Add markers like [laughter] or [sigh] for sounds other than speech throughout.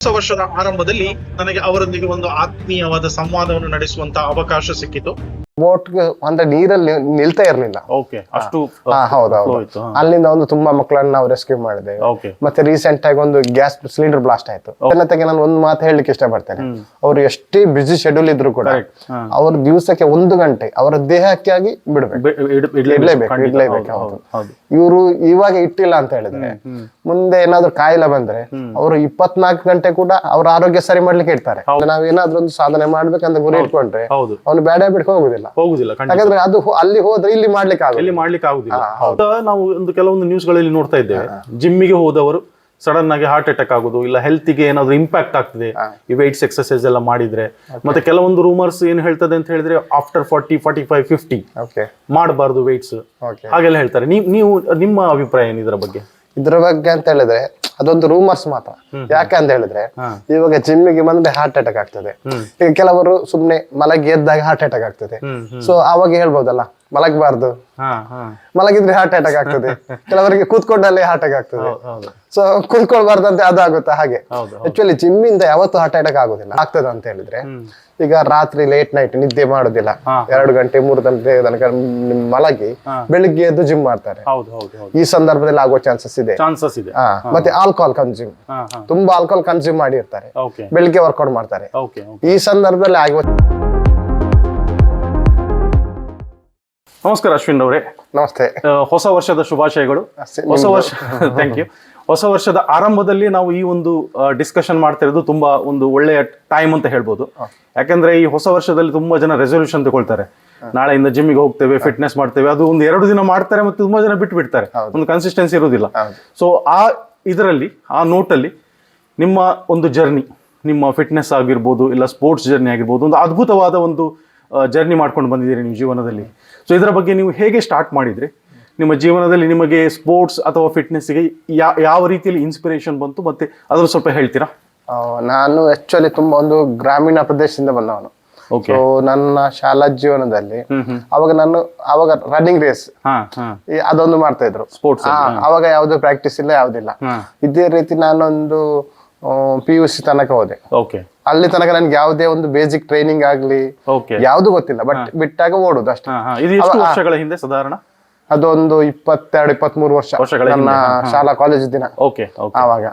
ಹೊಸ ವರ್ಷದ ಆರಂಭದಲ್ಲಿ ನನಗೆ ಅವರೊಂದಿಗೆ ಒಂದು ಆತ್ಮೀಯವಾದ ಸಂವಾದವನ್ನು ನಡೆಸುವಂತ ಅವಕಾಶ ಸಿಕ್ಕಿತು. ಬೋಟ್ಗೆ ಅಂದ್ರೆ ನೀರಲ್ಲಿ ನಿಲ್ತಾ ಇರ್ಲಿಲ್ಲ. ಓಕೆ ಅಷ್ಟು ಹೌದೌದು. ಅಲ್ಲಿಂದ ಒಂದು ತುಂಬಾ ಮಕ್ಕಳನ್ನ ನಾವು ರೆಸ್ಕ್ಯೂ ಮಾಡಿದ್ದೇವೆ ಮತ್ತೆ ರೀಸೆಂಟ್ ಆಗಿ ಒಂದು ಗ್ಯಾಸ್ ಸಿಲಿಂಡರ್ ಬ್ಲಾಸ್ಟ್ ಆಯ್ತು. ಜನತೆಗೆ ನಾನು ಒಂದು ಮಾತು ಹೇಳಲಿಕ್ಕೆ ಇಷ್ಟಪಡ್ತೇನೆ. ಅವ್ರು ಎಷ್ಟೇ ಬಿಸಿ ಶೆಡ್ಯೂಲ್ ಇದ್ರು ಕೂಡ. ಅವ್ರ ದಿವಸಕ್ಕೆ ಒಂದು ಗಂಟೆ ಅವರ ದೇಹಕ್ಕಾಗಿ ಬಿಡ್ಬೇಕು. ಇಡ್ಲೇಬೇಕು, ಇವರು ಇವಾಗ ಇಟ್ಟಿಲ್ಲ ಅಂತ ಹೇಳಿದ್ರೆ ಮುಂದೆ ಏನಾದ್ರು ಕಾಯಿಲೆ ಬಂದ್ರೆ ಅವರು ಇಪ್ಪತ್ನಾಲ್ಕು ಗಂಟೆ ಕೂಡ ಅವ್ರ ಆರೋಗ್ಯ ಸರಿ ಮಾಡ್ಲಿಕ್ಕೆ ಇರ್ತಾರೆ. ನಾವ್ ಏನಾದ್ರೂ ಒಂದು ಸಾಧನೆ ಮಾಡ್ಬೇಕಂತ ಗುರಿ ಇಟ್ಕೊಂಡ್ರೆ ಅವ್ನು ಬೇಡ ಬಿಡ್ಕೊಂಡು ಹೋಗುದಿಲ್ಲ. ಹೋಗುದಿಲ್ಲ ಯಾಕಂದ್ರೆ ಅದು ಅಲ್ಲಿ ಹೋದ್ರೆ ಇಲ್ಲಿ ಮಾಡ್ಲಿಕ್ಕೆ ಆಗುತ್ತೆ ಇಲ್ಲಿ ಮಾಡ್ಲಿಕ್ಕೆ ಆಗುದಿಲ್ಲ? ನಾವು ಒಂದು ಕೆಲವೊಂದು ನ್ಯೂಸ್ಗಳಲ್ಲಿ ನೋಡ್ತಾ ಇದ್ದೇವೆ. ಜಿಮ್ಮಿಗೆ ಹೋದವರು ಸಡನ್ ಆಗಿ ಹಾರ್ಟ್ ಅಟ್ಯಾಕ್ ಆಗುದು ಇಲ್ಲ ಹೆಲ್ತ್ಗೆ ಏನಾದ್ರು ಇಂಪ್ಯಾಕ್ಟ್ ಆಗ್ತದೆ ಈ ವೆಯ್ಟ್ಸ್ ಎಕ್ಸರ್ಸೈಸ್ ಎಲ್ಲ ಮಾಡಿದ್ರೆ. ಮತ್ತೆ ಕೆಲವೊಂದು ರೂಮರ್ಸ್ ಏನ್ ಹೇಳ್ತದೆ ಅಂತ ಹೇಳಿದ್ರೆ after forty forty five fifty okay ಮಾಡಬಾರ್ದು ವೆಯ್ಟ್ಸ್ ಹಾಗೆಲ್ಲ ಹೇಳ್ತಾರೆ. ನೀವು ನೀವು ನಿಮ್ಮ ಅಭಿಪ್ರಾಯ ಏನು ಇದರ ಬಗ್ಗೆ? ಇದ್ರ ಬಗ್ಗೆ ಅಂತ ಹೇಳಿದ್ರೆ ಅದೊಂದು ರೂಮರ್ಸ್ ಮಾತ್ರ. ಯಾಕೆ ಅಂತ ಹೇಳಿದ್ರೆ ಇವಾಗ ಜಿಮ್ಮಿಗೆ ಬಂದ್ರೆ ಹಾರ್ಟ್ ಅಟ್ಯಾಕ್ ಆಗ್ತದೆ. ಈಗ ಕೆಲವರು ಸುಮ್ನೆ ಮಲಗಿ ಎದ್ದಾಗ ಹಾರ್ಟ್ ಅಟ್ಯಾಕ್ ಆಗ್ತದೆ. ಸೊ ಅವಾಗ ಹೇಳ್ಬೋದಲ್ಲ ಮಲಗಬಾರ್ದು. ಮಲಗಿದ್ರೆ ಹಾರ್ಟ್ ಅಟ್ಯಾಕ್ ಆಗ್ತದೆ. [laughs] ಕೆಲವರಿಗೆ ಕೂತ್ಕೊಂಡಲ್ಲೇ ಹಾರ್ಟ್ ಅಟ್ಯಾಕ್ ಆಗ್ತದೆ. ಸೊ ಕೂತ್ಕೊಳ್ಬಾರ್ದಂತೆ ಅದಾಗುತ್ತಾ ಹಾಗೆ. ಆಕ್ಚುಲಿ ಜಿಮ್ ಇಂದ ಯಾವತ್ತು ಹಾರ್ಟ್ ಅಟ್ಯಾಕ್ ಆಗುದಿಲ್ಲ. ಆಗ್ತದ ಅಂತ ಹೇಳಿದ್ರೆ ಈಗ ರಾತ್ರಿ ಲೇಟ್ ನೈಟ್ ನಿದ್ದೆ ಮಾಡುದಿಲ್ಲ. ಎರಡು ಗಂಟೆ ಮೂರು ಗಂಟೆ ತನಕ ಮಲಗಿ ಬೆಳಿಗ್ಗೆ ಎದ್ದು ಜಿಮ್ ಮಾಡ್ತಾರೆ. ಈ ಸಂದರ್ಭದಲ್ಲಿ ಆಗುವ ಚಾನ್ಸಸ್ ಇದೆ. ಚಾನ್ಸಸ್ ಇದೆ. ಮತ್ತೆ ಆಲ್ಕೋಹಾಲ್ ಕನ್ಸ್ಯೂಮ್ ತುಂಬಾ ಆಲ್ಕೋಹಾಲ್ ಕನ್ಸ್ಯೂಮ್ ಮಾಡಿರ್ತಾರೆ. ಬೆಳಿಗ್ಗೆ ವರ್ಕೌಟ್ ಮಾಡ್ತಾರೆ. ಈ ಸಂದರ್ಭದಲ್ಲಿ ಆಗುವ ನಮಸ್ಕಾರ ಅಶ್ವಿನ್ ಅವರೇ. ನಮಸ್ತೆ. ಹೊಸ ವರ್ಷದ ಶುಭಾಶಯಗಳು. ಹೊಸ ವರ್ಷ [laughs] ಥ್ಯಾಂಕ್ ಯು ಹೊಸ ವರ್ಷದ ಆರಂಭದಲ್ಲಿ ನಾವು ಈ ಒಂದು ಡಿಸ್ಕಷನ್ ಮಾಡ್ತಾ ಇರೋದು ತುಂಬಾ ಒಂದು ಒಳ್ಳೆಯ ಟೈಮ್ ಅಂತ ಹೇಳ್ಬೋದು. ಯಾಕಂದ್ರೆ ಈ ಹೊಸ ವರ್ಷದಲ್ಲಿ ತುಂಬಾ ಜನ ರೆಸೊಲ್ಯೂಷನ್ ತಗೊಳ್ತಾರೆ. ನಾಳೆಯಿಂದ ಜಿಮ್ಗೆ ಹೋಗ್ತೇವೆ ಫಿಟ್ನೆಸ್ ಮಾಡ್ತೇವೆ ಅದು ಒಂದು ಎರಡು ದಿನ ಮಾಡ್ತಾರೆ ಮತ್ತೆ ತುಂಬಾ ಜನ ಬಿಟ್ಟು ಬಿಡ್ತಾರೆ ಒಂದು ಕನ್ಸಿಸ್ಟೆನ್ಸಿ ಇರೋದಿಲ್ಲ ಸೊ ಆ ಇದರಲ್ಲಿ ಆ ನೋಟಲ್ಲಿ ನಿಮ್ಮ ಒಂದು ಜರ್ನಿ ನಿಮ್ಮ ಫಿಟ್ನೆಸ್ ಆಗಿರ್ಬೋದು ಇಲ್ಲ ಸ್ಪೋರ್ಟ್ಸ್ ಜರ್ನಿ ಆಗಿರ್ಬೋದು ಒಂದು ಅದ್ಭುತವಾದ ಒಂದು ಜರ್ನಿ ಮಾಡ್ಕೊಂಡು ಬಂದಿದ್ದೀರಿ ನಿಮ್ಮ ಜೀವನದಲ್ಲಿ. ಸೊ ಇದರ ಬಗ್ಗೆ ನೀವು ಹೇಗೆ ಸ್ಟಾರ್ಟ್ ಮಾಡಿದ್ರಿ? ನಿಮ್ಮ ಜೀವನದಲ್ಲಿ ನಿಮಗೆ ಸ್ಪೋರ್ಟ್ಸ್ ಅಥವಾ ಫಿಟ್ನೆಸ್ಗೆ ಯಾವ ರೀತಿಯಲ್ಲಿ ಇನ್ಸ್ಪಿರೇಷನ್ ಬಂತು? ಮತ್ತೆ ಅದ್ರ ಸ್ವಲ್ಪ ಹೇಳ್ತೀರಾ? ನಾನು ಆಕ್ಚುಲಿ ತುಂಬಾ ಒಂದು ಗ್ರಾಮೀಣ ಪ್ರದೇಶದಿಂದ ಬಂದವನು. ಸೊ ನನ್ನ ಶಾಲಾ ಜೀವನದಲ್ಲಿ ಅವಾಗ ನಾನು ಅವಾಗ ರನ್ನಿಂಗ್ ರೇಸ್ ಅದೊಂದು ಮಾಡ್ತಾ ಇದ್ರು. ಸ್ಪೋರ್ಟ್ಸ್ ಅವಾಗ ಯಾವ್ದು ಪ್ರಾಕ್ಟೀಸ್ ಇಲ್ಲ ಯಾವ್ದಿಲ್ಲ. ಇದೇ ರೀತಿ ನಾನೊಂದು ಪಿ ಯು ಸಿ ತನಕ ಹೋದೆ. ಅಲ್ಲಿ ತನಕ ನನ್ಗೆ ಯಾವುದೇ ಒಂದು ಬೇಸಿಕ್ ಟ್ರೈನಿಂಗ್ ಆಗ್ಲಿ ಯಾವ್ದು ಗೊತ್ತಿಲ್ಲ ಬಟ್ ಬಿಟ್ಟಾಗ ಓಡುದು ಅಷ್ಟೇ. ವರ್ಷಗಳ ಹಿಂದೆ ಸಾಧಾರಣ? ಅದೊಂದು ಇಪ್ಪತ್ತೆರಡು ಇಪ್ಪತ್ಮೂರು ವರ್ಷ ವರ್ಷಗಳ ನನ್ನ ಶಾಲಾ ಕಾಲೇಜ್ ದಿನ. ಓಕೆ ಆವಾಗ.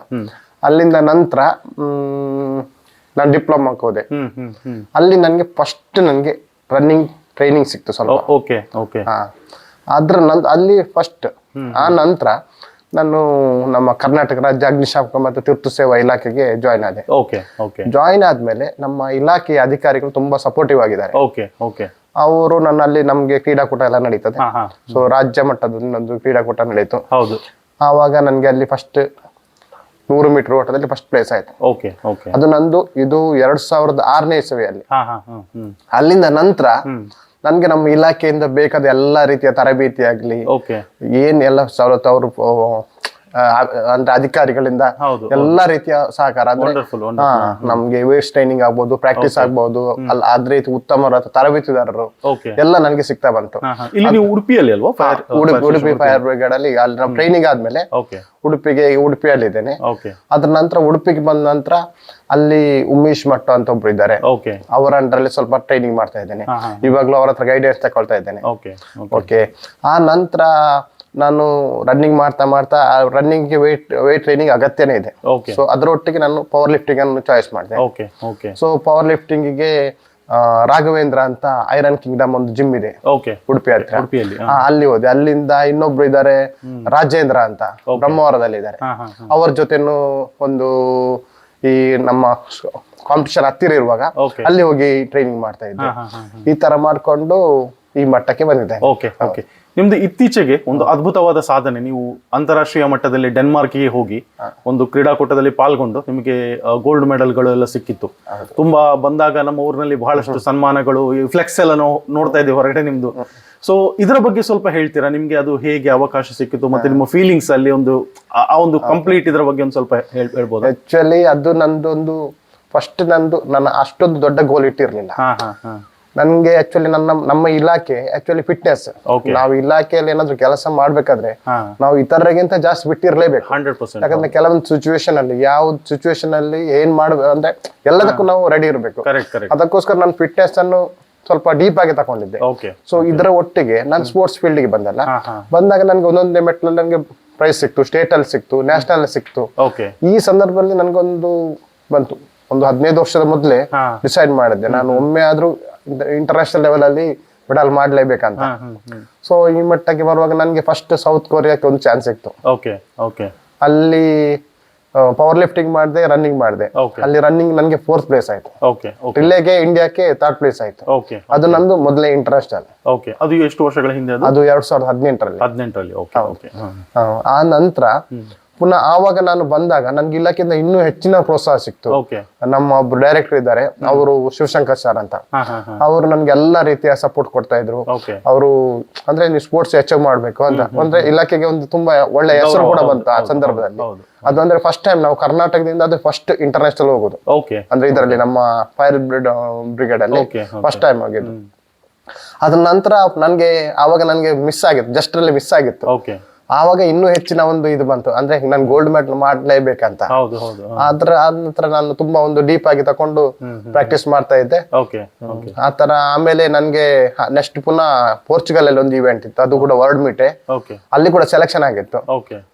ಅಲ್ಲಿಂದ ನಂತರ ನಾನು ಡಿಪ್ಲೊಮಾಕ್ಕೆ ಹೋದೆ. ಅಲ್ಲಿ ನನಗೆ ಫಸ್ಟ್ ನನಗೆ ರನ್ನಿಂಗ್ ಟ್ರೈನಿಂಗ್ ಸಿಕ್ತು ಸ್ವಲ್ಪ. ಓಕೆ ಓಕೆ ಅದ್ರ ನಂತರ ಅಲ್ಲಿ ಫಸ್ಟ್ ಆ ನಂತರ ನಾನು ನಮ್ಮ ಕರ್ನಾಟಕ ರಾಜ್ಯ ಅಗ್ನಿಶಾಮಕ ಮತ್ತು ತುರ್ತು ಸೇವಾ ಇಲಾಖೆಗೆ ಜಾಯ್ನ್ ಆದೆ. ಓಕೆ ಓಕೆ ಜಾಯ್ನ್ ಆದ್ಮೇಲೆ ನಮ್ಮ ಇಲಾಖೆಯ ಅಧಿಕಾರಿಗಳು ತುಂಬಾ ಸಪೋರ್ಟಿವ್ ಆಗಿದ್ದಾರೆ. ಓಕೆ ಓಕೆ ಅವರು ನನ್ನಲ್ಲಿ ನಮ್ಗೆ ಕ್ರೀಡಾಕೂಟ ಎಲ್ಲ ನಡೀತದೆ. ಹಾ ಹಾ. ಸೊ ರಾಜ್ಯ ಮಟ್ಟದ ಒಂದು ಕ್ರೀಡಾಕೂಟ ನಡೀತು. ಹೌದು. ಆವಾಗ ನನ್ಗೆ ಅಲ್ಲಿ ಫಸ್ಟ್ ನೂರು ಮೀಟರ್ ಓಟದಲ್ಲಿ ಫಸ್ಟ್ ಪ್ಲೇಸ್ ಆಯ್ತು. ಓಕೆ ಓಕೆ ಅದು ನಂದು ಇದು ಎರಡ್ ಸಾವಿರದ ಆರನೇ ಇಸವಿಯಲ್ಲಿ ಹಾ ಹಾ ಹ್ಮ್ ಹ್ಮ್. ಅಲ್ಲಿಂದ ನಂತರ ನನ್ಗೆ ನಮ್ಮ ಇಲಾಖೆಯಿಂದ ಬೇಕಾದ ಎಲ್ಲಾ ರೀತಿಯ ತರಬೇತಿ ಆಗ್ಲಿ ಓಕೆ ಏನ್ ಎಲ್ಲ ಸವಲತ್ತು ಅವರು ಅಂದ್ರೆ ಅಧಿಕಾರಿಗಳಿಂದ ಎಲ್ಲಾ ರೀತಿಯ ಸಹಕಾರ. ನಮ್ಗೆ ವೇಸ್ಟ್ ಟ್ರೈನಿಂಗ್ ಆಗ್ಬಹುದು ಪ್ರಾಕ್ಟೀಸ್ ಆಗ್ಬಹುದು ಅಲ್ಲಿ ಅದ್ರ ರೀತಿ ಉತ್ತಮವಾದ ತರಬೇತಿದಾರರು. ಎಲ್ಲ ನನಗೆ ಸಿಗ್ತಾ ಬಂತು. ಇಲ್ಲಿ ನೀವು ಉಡುಪಿಯಲ್ಲಿ ಅಲ್ವಾ? ಉಡುಪಿ ಫೈರ್ ಬ್ರಿಗೇಡ್ ಅಲ್ಲಿ ಅಲ್ಲಿ ನಮ್ಮ ಟ್ರೈನಿಂಗ್ ಆದ್ಮೇಲೆ ಉಡುಪಿಗೆ ಉಡುಪಿಯಲ್ಲಿ ಇದ್ದೇನೆ ಅದ್ರ ನಂತರ ಉಡುಪಿಗೆ ಬಂದ ನಂತರ ಅಲ್ಲಿ ಉಮೇಶ್ ಮಟ್ಟ ಅಂತ ಒಬ್ರು ಇದ್ದಾರೆ. ಅವರ ಅಂಡರಲ್ಲಿ ಸ್ವಲ್ಪ ಟ್ರೈನಿಂಗ್ ಮಾಡ್ತಾ ಇದ್ದೇನೆ. ಇವಾಗ್ಲೂ ಅವ್ರ ಹತ್ರ ಗೈಡೆನ್ಸ್ ತಗೊಳ್ತಾ ಇದ್ದೇನೆ. ಓಕೆ ಓಕೆ ಆ ನಂತರ ನಾನು ರನ್ನಿಂಗ್ ಮಾಡ್ತಾ ಮಾಡ್ತಾ ರನ್ನಿಂಗ್ಗೆ ವೇಟ್ ವೇಟ್ ಟ್ರೈನಿಂಗ್ ಅಗತ್ಯನೇ ಇದೆ. ಸೊ ಅದರೊಟ್ಟಿಗೆ ನಾನು ಪವರ್ ಲಿಫ್ಟಿಂಗ್ ಅನ್ನು ಚಾಯ್ಸ್ ಮಾಡಿದೆ. ಓಕೆ ಓಕೆ ಸೊ ಪವರ್ ಲಿಫ್ಟಿಂಗಿಗೆ ರಾಘವೇಂದ್ರ ಅಂತ ಐರನ್ ಕಿಂಗ್ಡಮ್ ಒಂದು ಜಿಮ್ ಇದೆ. ಓಕೆ ಉಡುಪಿ ಹತ್ರ. ಉಡುಪಿಯಲ್ಲಿ ಆ, ಅಲ್ಲಿ ಹೋದೆ. ಅಲ್ಲಿಂದ ಇನ್ನೊಬ್ರು ಇದ್ದಾರೆ ರಾಜೇಂದ್ರ ಅಂತ. ಬ್ರಹ್ಮವಾರದಲ್ಲಿ ಇದ್ದಾರೆ ಅವರ ಹಾ ಹಾ. ಅವ್ರ ಜೊತೆನು ಒಂದು ಈ ನಮ್ಮ ಕಾಂಪಿಟೇಷನ್ ಹತ್ತಿರ ಇರುವಾಗ ಅಲ್ಲಿ ಹೋಗಿ ಟ್ರೈನಿಂಗ್ ಮಾಡ್ತಾ ಇದ್ದೆ. ಹಾ ಹಾ. ಈ ತರ ಮಾಡ್ಕೊಂಡು ಈ ಮಟ್ಟಕ್ಕೆ ಬಂದಿದೆ. Okay okay. ನಿಮ್ದು ಇತ್ತೀಚೆಗೆ ಒಂದು ಅದ್ಭುತವಾದ ಸಾಧನೆ ನೀವು ಅಂತಾರಾಷ್ಟ್ರೀಯ ಮಟ್ಟದಲ್ಲಿ ಡೆನ್ಮಾರ್ಕ್ಗೆ ಹೋಗಿ ಒಂದು ಕ್ರೀಡಾಕೂಟದಲ್ಲಿ ಪಾಲ್ಗೊಂಡು ನಿಮಗೆ ಗೋಲ್ಡ್ ಮೆಡಲ್ಗಳು ಎಲ್ಲ ಸಿಕ್ಕಿತ್ತು. ತುಂಬಾ ಬಂದಾಗ ನಮ್ಮ ಊರಿನಲ್ಲಿ ಬಹಳಷ್ಟು ಸನ್ಮಾನಗಳು ಫ್ಲೆಕ್ಸ್ ಎಲ್ಲ ನಾವು ನೋಡ್ತಾ ಇದ್ದೀವಿ ಹೊರಗಡೆ ನಿಮ್ದು. ಸೊ ಇದರ ಬಗ್ಗೆ ಸ್ವಲ್ಪ ಹೇಳ್ತೀರಾ? ನಿಮ್ಗೆ ಅದು ಹೇಗೆ ಅವಕಾಶ ಸಿಕ್ಕಿತ್ತು ಮತ್ತೆ ನಿಮ್ಮ ಫೀಲಿಂಗ್ಸ್ ಅಲ್ಲಿ ಒಂದು ಆ- ಒಂದು ಕಂಪ್ಲೀಟ್ ಇದರ ಬಗ್ಗೆ ಒಂದು ಸ್ವಲ್ಪ ಹೇಳ್ಬೋದು ಹೇಳ್ಬೋದಾ? ಆಕ್ಚುಲಿ ಅದು ನಂದೊಂದು ಫಸ್ಟ್ ನಂದು ನನ್ನ ಅಷ್ಟೊಂದು ದೊಡ್ಡ ಗೋಲ್ ಇಟ್ಟಿರ್ಲಿಲ್ಲ. ಹಾ ಹಾ ಹಾ. ನನ್ಗೆ ಆಕ್ಚುಲಿ ನನ್ನ ನಮ್ಮ ಇಲಾಖೆ ಆಕ್ಚುಲಿ ಫಿಟ್ನೆಸ್ ನಾವು ಇಲಾಖೆಯಲ್ಲಿ ಏನಾದ್ರು ಕೆಲಸ ಮಾಡ್ಬೇಕಾದ್ರೆ ನಾವು ಇತರರಿಗಿಂತ ಜಾಸ್ತಿ ಬಿಟ್ಟಿರ್ಲೇಬೇಕು. ಯಾಕಂದ್ರೆ ಕೆಲವೊಂದು ಸಿಚುವೇಶನ್ ಅಲ್ಲಿ ಯಾವ ಸಿಚುವೇಶನ್ ಅಲ್ಲಿ ಏನ್ ಮಾಡ್ಬೇಕು ಅಂದ್ರೆ ಎಲ್ಲದಕ್ಕೂ ನಾವು ರೆಡಿ ಇರಬೇಕು. ಅದಕ್ಕೋಸ್ಕರ ನಾನು ಫಿಟ್ನೆಸ್ ಅನ್ನು ಸ್ವಲ್ಪ ಡೀಪ್ ಆಗಿ ತಗೊಂಡಿದ್ದೆ. ಸೊ ಇದರ ಒಟ್ಟಿಗೆ ನಾನು ಸ್ಪೋರ್ಟ್ಸ್ ಫೀಲ್ಡ್ಗೆ ಬಂದಲ್ಲ ಬಂದಾಗ ನನ್ಗೆ ಒಂದೊಂದೇ ಮೆಟ್ಲಲ್ಲಿ ನನಗೆ ಪ್ರೈಸ್ ಸಿಕ್ತು ಸ್ಟೇಟ್ ಅಲ್ಲಿ ಸಿಕ್ತು ನ್ಯಾಷನಲ್ ಅಲ್ಲಿ ಸಿಕ್ತು. ಈ ಸಂದರ್ಭದಲ್ಲಿ ನನ್ಗೊಂದು ಬಂತು. ಒಂದು ಹದಿನೈದು ವರ್ಷದ ಮೊದಲೇ ಡಿಸೈಡ್ ಮಾಡಿದ್ದೆ. ನಾನು ಒಮ್ಮೆ ಆದ್ರೂ ಇಂಟರ್ನ್ಯಾಷನಲ್ ಲೆವೆಲ್ ಅಲ್ಲಿ ಮೆಡಲ್ ಮಾಡ್ಲೇಬೇಕಂತ. ಸೊ ಈ ಮಟ್ಟಕ್ಕೆ ಬರುವಾಗ ನನಗೆ ಫಸ್ಟ್ ಸೌತ್ ಕೊರಿಯಾಕ್ಕೆ ಒಂದು ಚಾನ್ಸ್ ಸಿಕ್ತು. ಓಕೆ ಓಕೆ ಅಲ್ಲಿ ಪವರ್ ಲಿಫ್ಟಿಂಗ್ ಮಾಡಿದೆ ರನ್ನಿಂಗ್ ಮಾಡಿದೆ. ಅಲ್ಲಿ ರನ್ನಿಂಗ್ ನನಗೆ ಫೋರ್ತ್ ಪ್ಲೇಸ್ ಆಯ್ತು. ಓಕೆ ಓಕೆ ರಿಲೇಗೆ ಇಂಡಿಯಾಕ್ಕೆ ಥರ್ಡ್ ಪ್ಲೇಸ್ ಆಯ್ತು. ಓಕೆ ಅದು ನಂದು ಮೊದಲೇ ಇಂಟರ್ನ್ಯಾಷನಲ್ ಓಕೆ ಅದು ಎಷ್ಟು ವರ್ಷಗಳ ಹಿಂದೆ ಅದು? ಎರಡ್ ಸಾವಿರದ ಹದಿನೆಂಟರಲ್ಲಿ. ಹದಿನೆಂಟರಲ್ಲಿ. ಆ ನಂತರ ಪುನಃ ಆವಾಗ ನಾನು ಬಂದಾಗ ನನ್ಗೆ ಇಲಾಖೆಯಿಂದ ಇನ್ನೂ ಹೆಚ್ಚಿನ ಪ್ರೋತ್ಸಾಹ ಸಿಕ್ತು. ನಮ್ಮ ಒಬ್ರು ಡೈರೆಕ್ಟರ್ ಇದ್ದಾರೆ. ಅವರು ಶಿವಶಂಕರ್ ಸರ್ ಅಂತ. ಅವರು ನನ್ಗೆ ಎಲ್ಲಾ ರೀತಿಯ ಸಪೋರ್ಟ್ ಕೊಡ್ತಾ ಇದ್ರು. ಅವರು ಅಂದ್ರೆ ನೀವು ಸ್ಪೋರ್ಟ್ಸ್ ಅಚೀವ್ ಮಾಡ್ಬೇಕು ಅಂತ. ಅಂದ್ರೆ ಇಲಾಖೆಗೆ ಒಂದು ತುಂಬಾ ಒಳ್ಳೆ ಹೆಸರು ಕೂಡ ಬಂತು ಆ ಸಂದರ್ಭದಲ್ಲಿ. ಅದು ಅಂದ್ರೆ ಫಸ್ಟ್ ಟೈಮ್ ನಾವು ಕರ್ನಾಟಕದಿಂದ ಅದು ಫಸ್ಟ್ ಇಂಟರ್ನ್ಯಾಷನಲ್ ಹೋಗೋದು. ಅಂದ್ರೆ ಇದರಲ್ಲಿ ನಮ್ಮ ಫೈರ್ ಬ್ರಿಗೇಡ್ ಅಲ್ಲಿ. ಫಸ್ಟ್ ಟೈಮ್ ಆಗಿದ್ದು ಅದ್ರ ನಂತರ ನನ್ಗೆ ಆವಾಗ ನನ್ಗೆ ಮಿಸ್ ಆಗಿತ್ತು. ಜಸ್ಟ್ ಅಲ್ಲಿ ಮಿಸ್ ಆಗಿತ್ತು. ಆವಾಗ ಇನ್ನೂ ಹೆಚ್ಚಿನ ಒಂದು ಇದು ಬಂತು. ಅಂದ್ರೆ ನಾನು ಗೋಲ್ಡ್ ಮೆಡಲ್ ಮಾಡಲೇಬೇಕಂತ. ಹೌದು ಹೌದು ಅದ್ರ ಆದ ನಂತರ ನಾನು ತುಂಬಾ ಒಂದು ಡೀಪ್ ಆಗಿ ತಕೊಂಡು ಪ್ರಾಕ್ಟೀಸ್ ಮಾಡ್ತಾ ಇದ್ದೆ. ಆತರ ಆಮೇಲೆ ನನ್ಗೆ ನೆಕ್ಸ್ಟ್ ಪುನಃ ಪೋರ್ಚುಗಲ್ ಅಲ್ಲಿ ಒಂದು ಇವೆಂಟ್ ಇತ್ತು. ಅದು ಕೂಡ ವರ್ಲ್ಡ್ ಮೀಟೆ ಅಲ್ಲಿ ಕೂಡ ಸೆಲೆಕ್ಷನ್ ಆಗಿತ್ತು.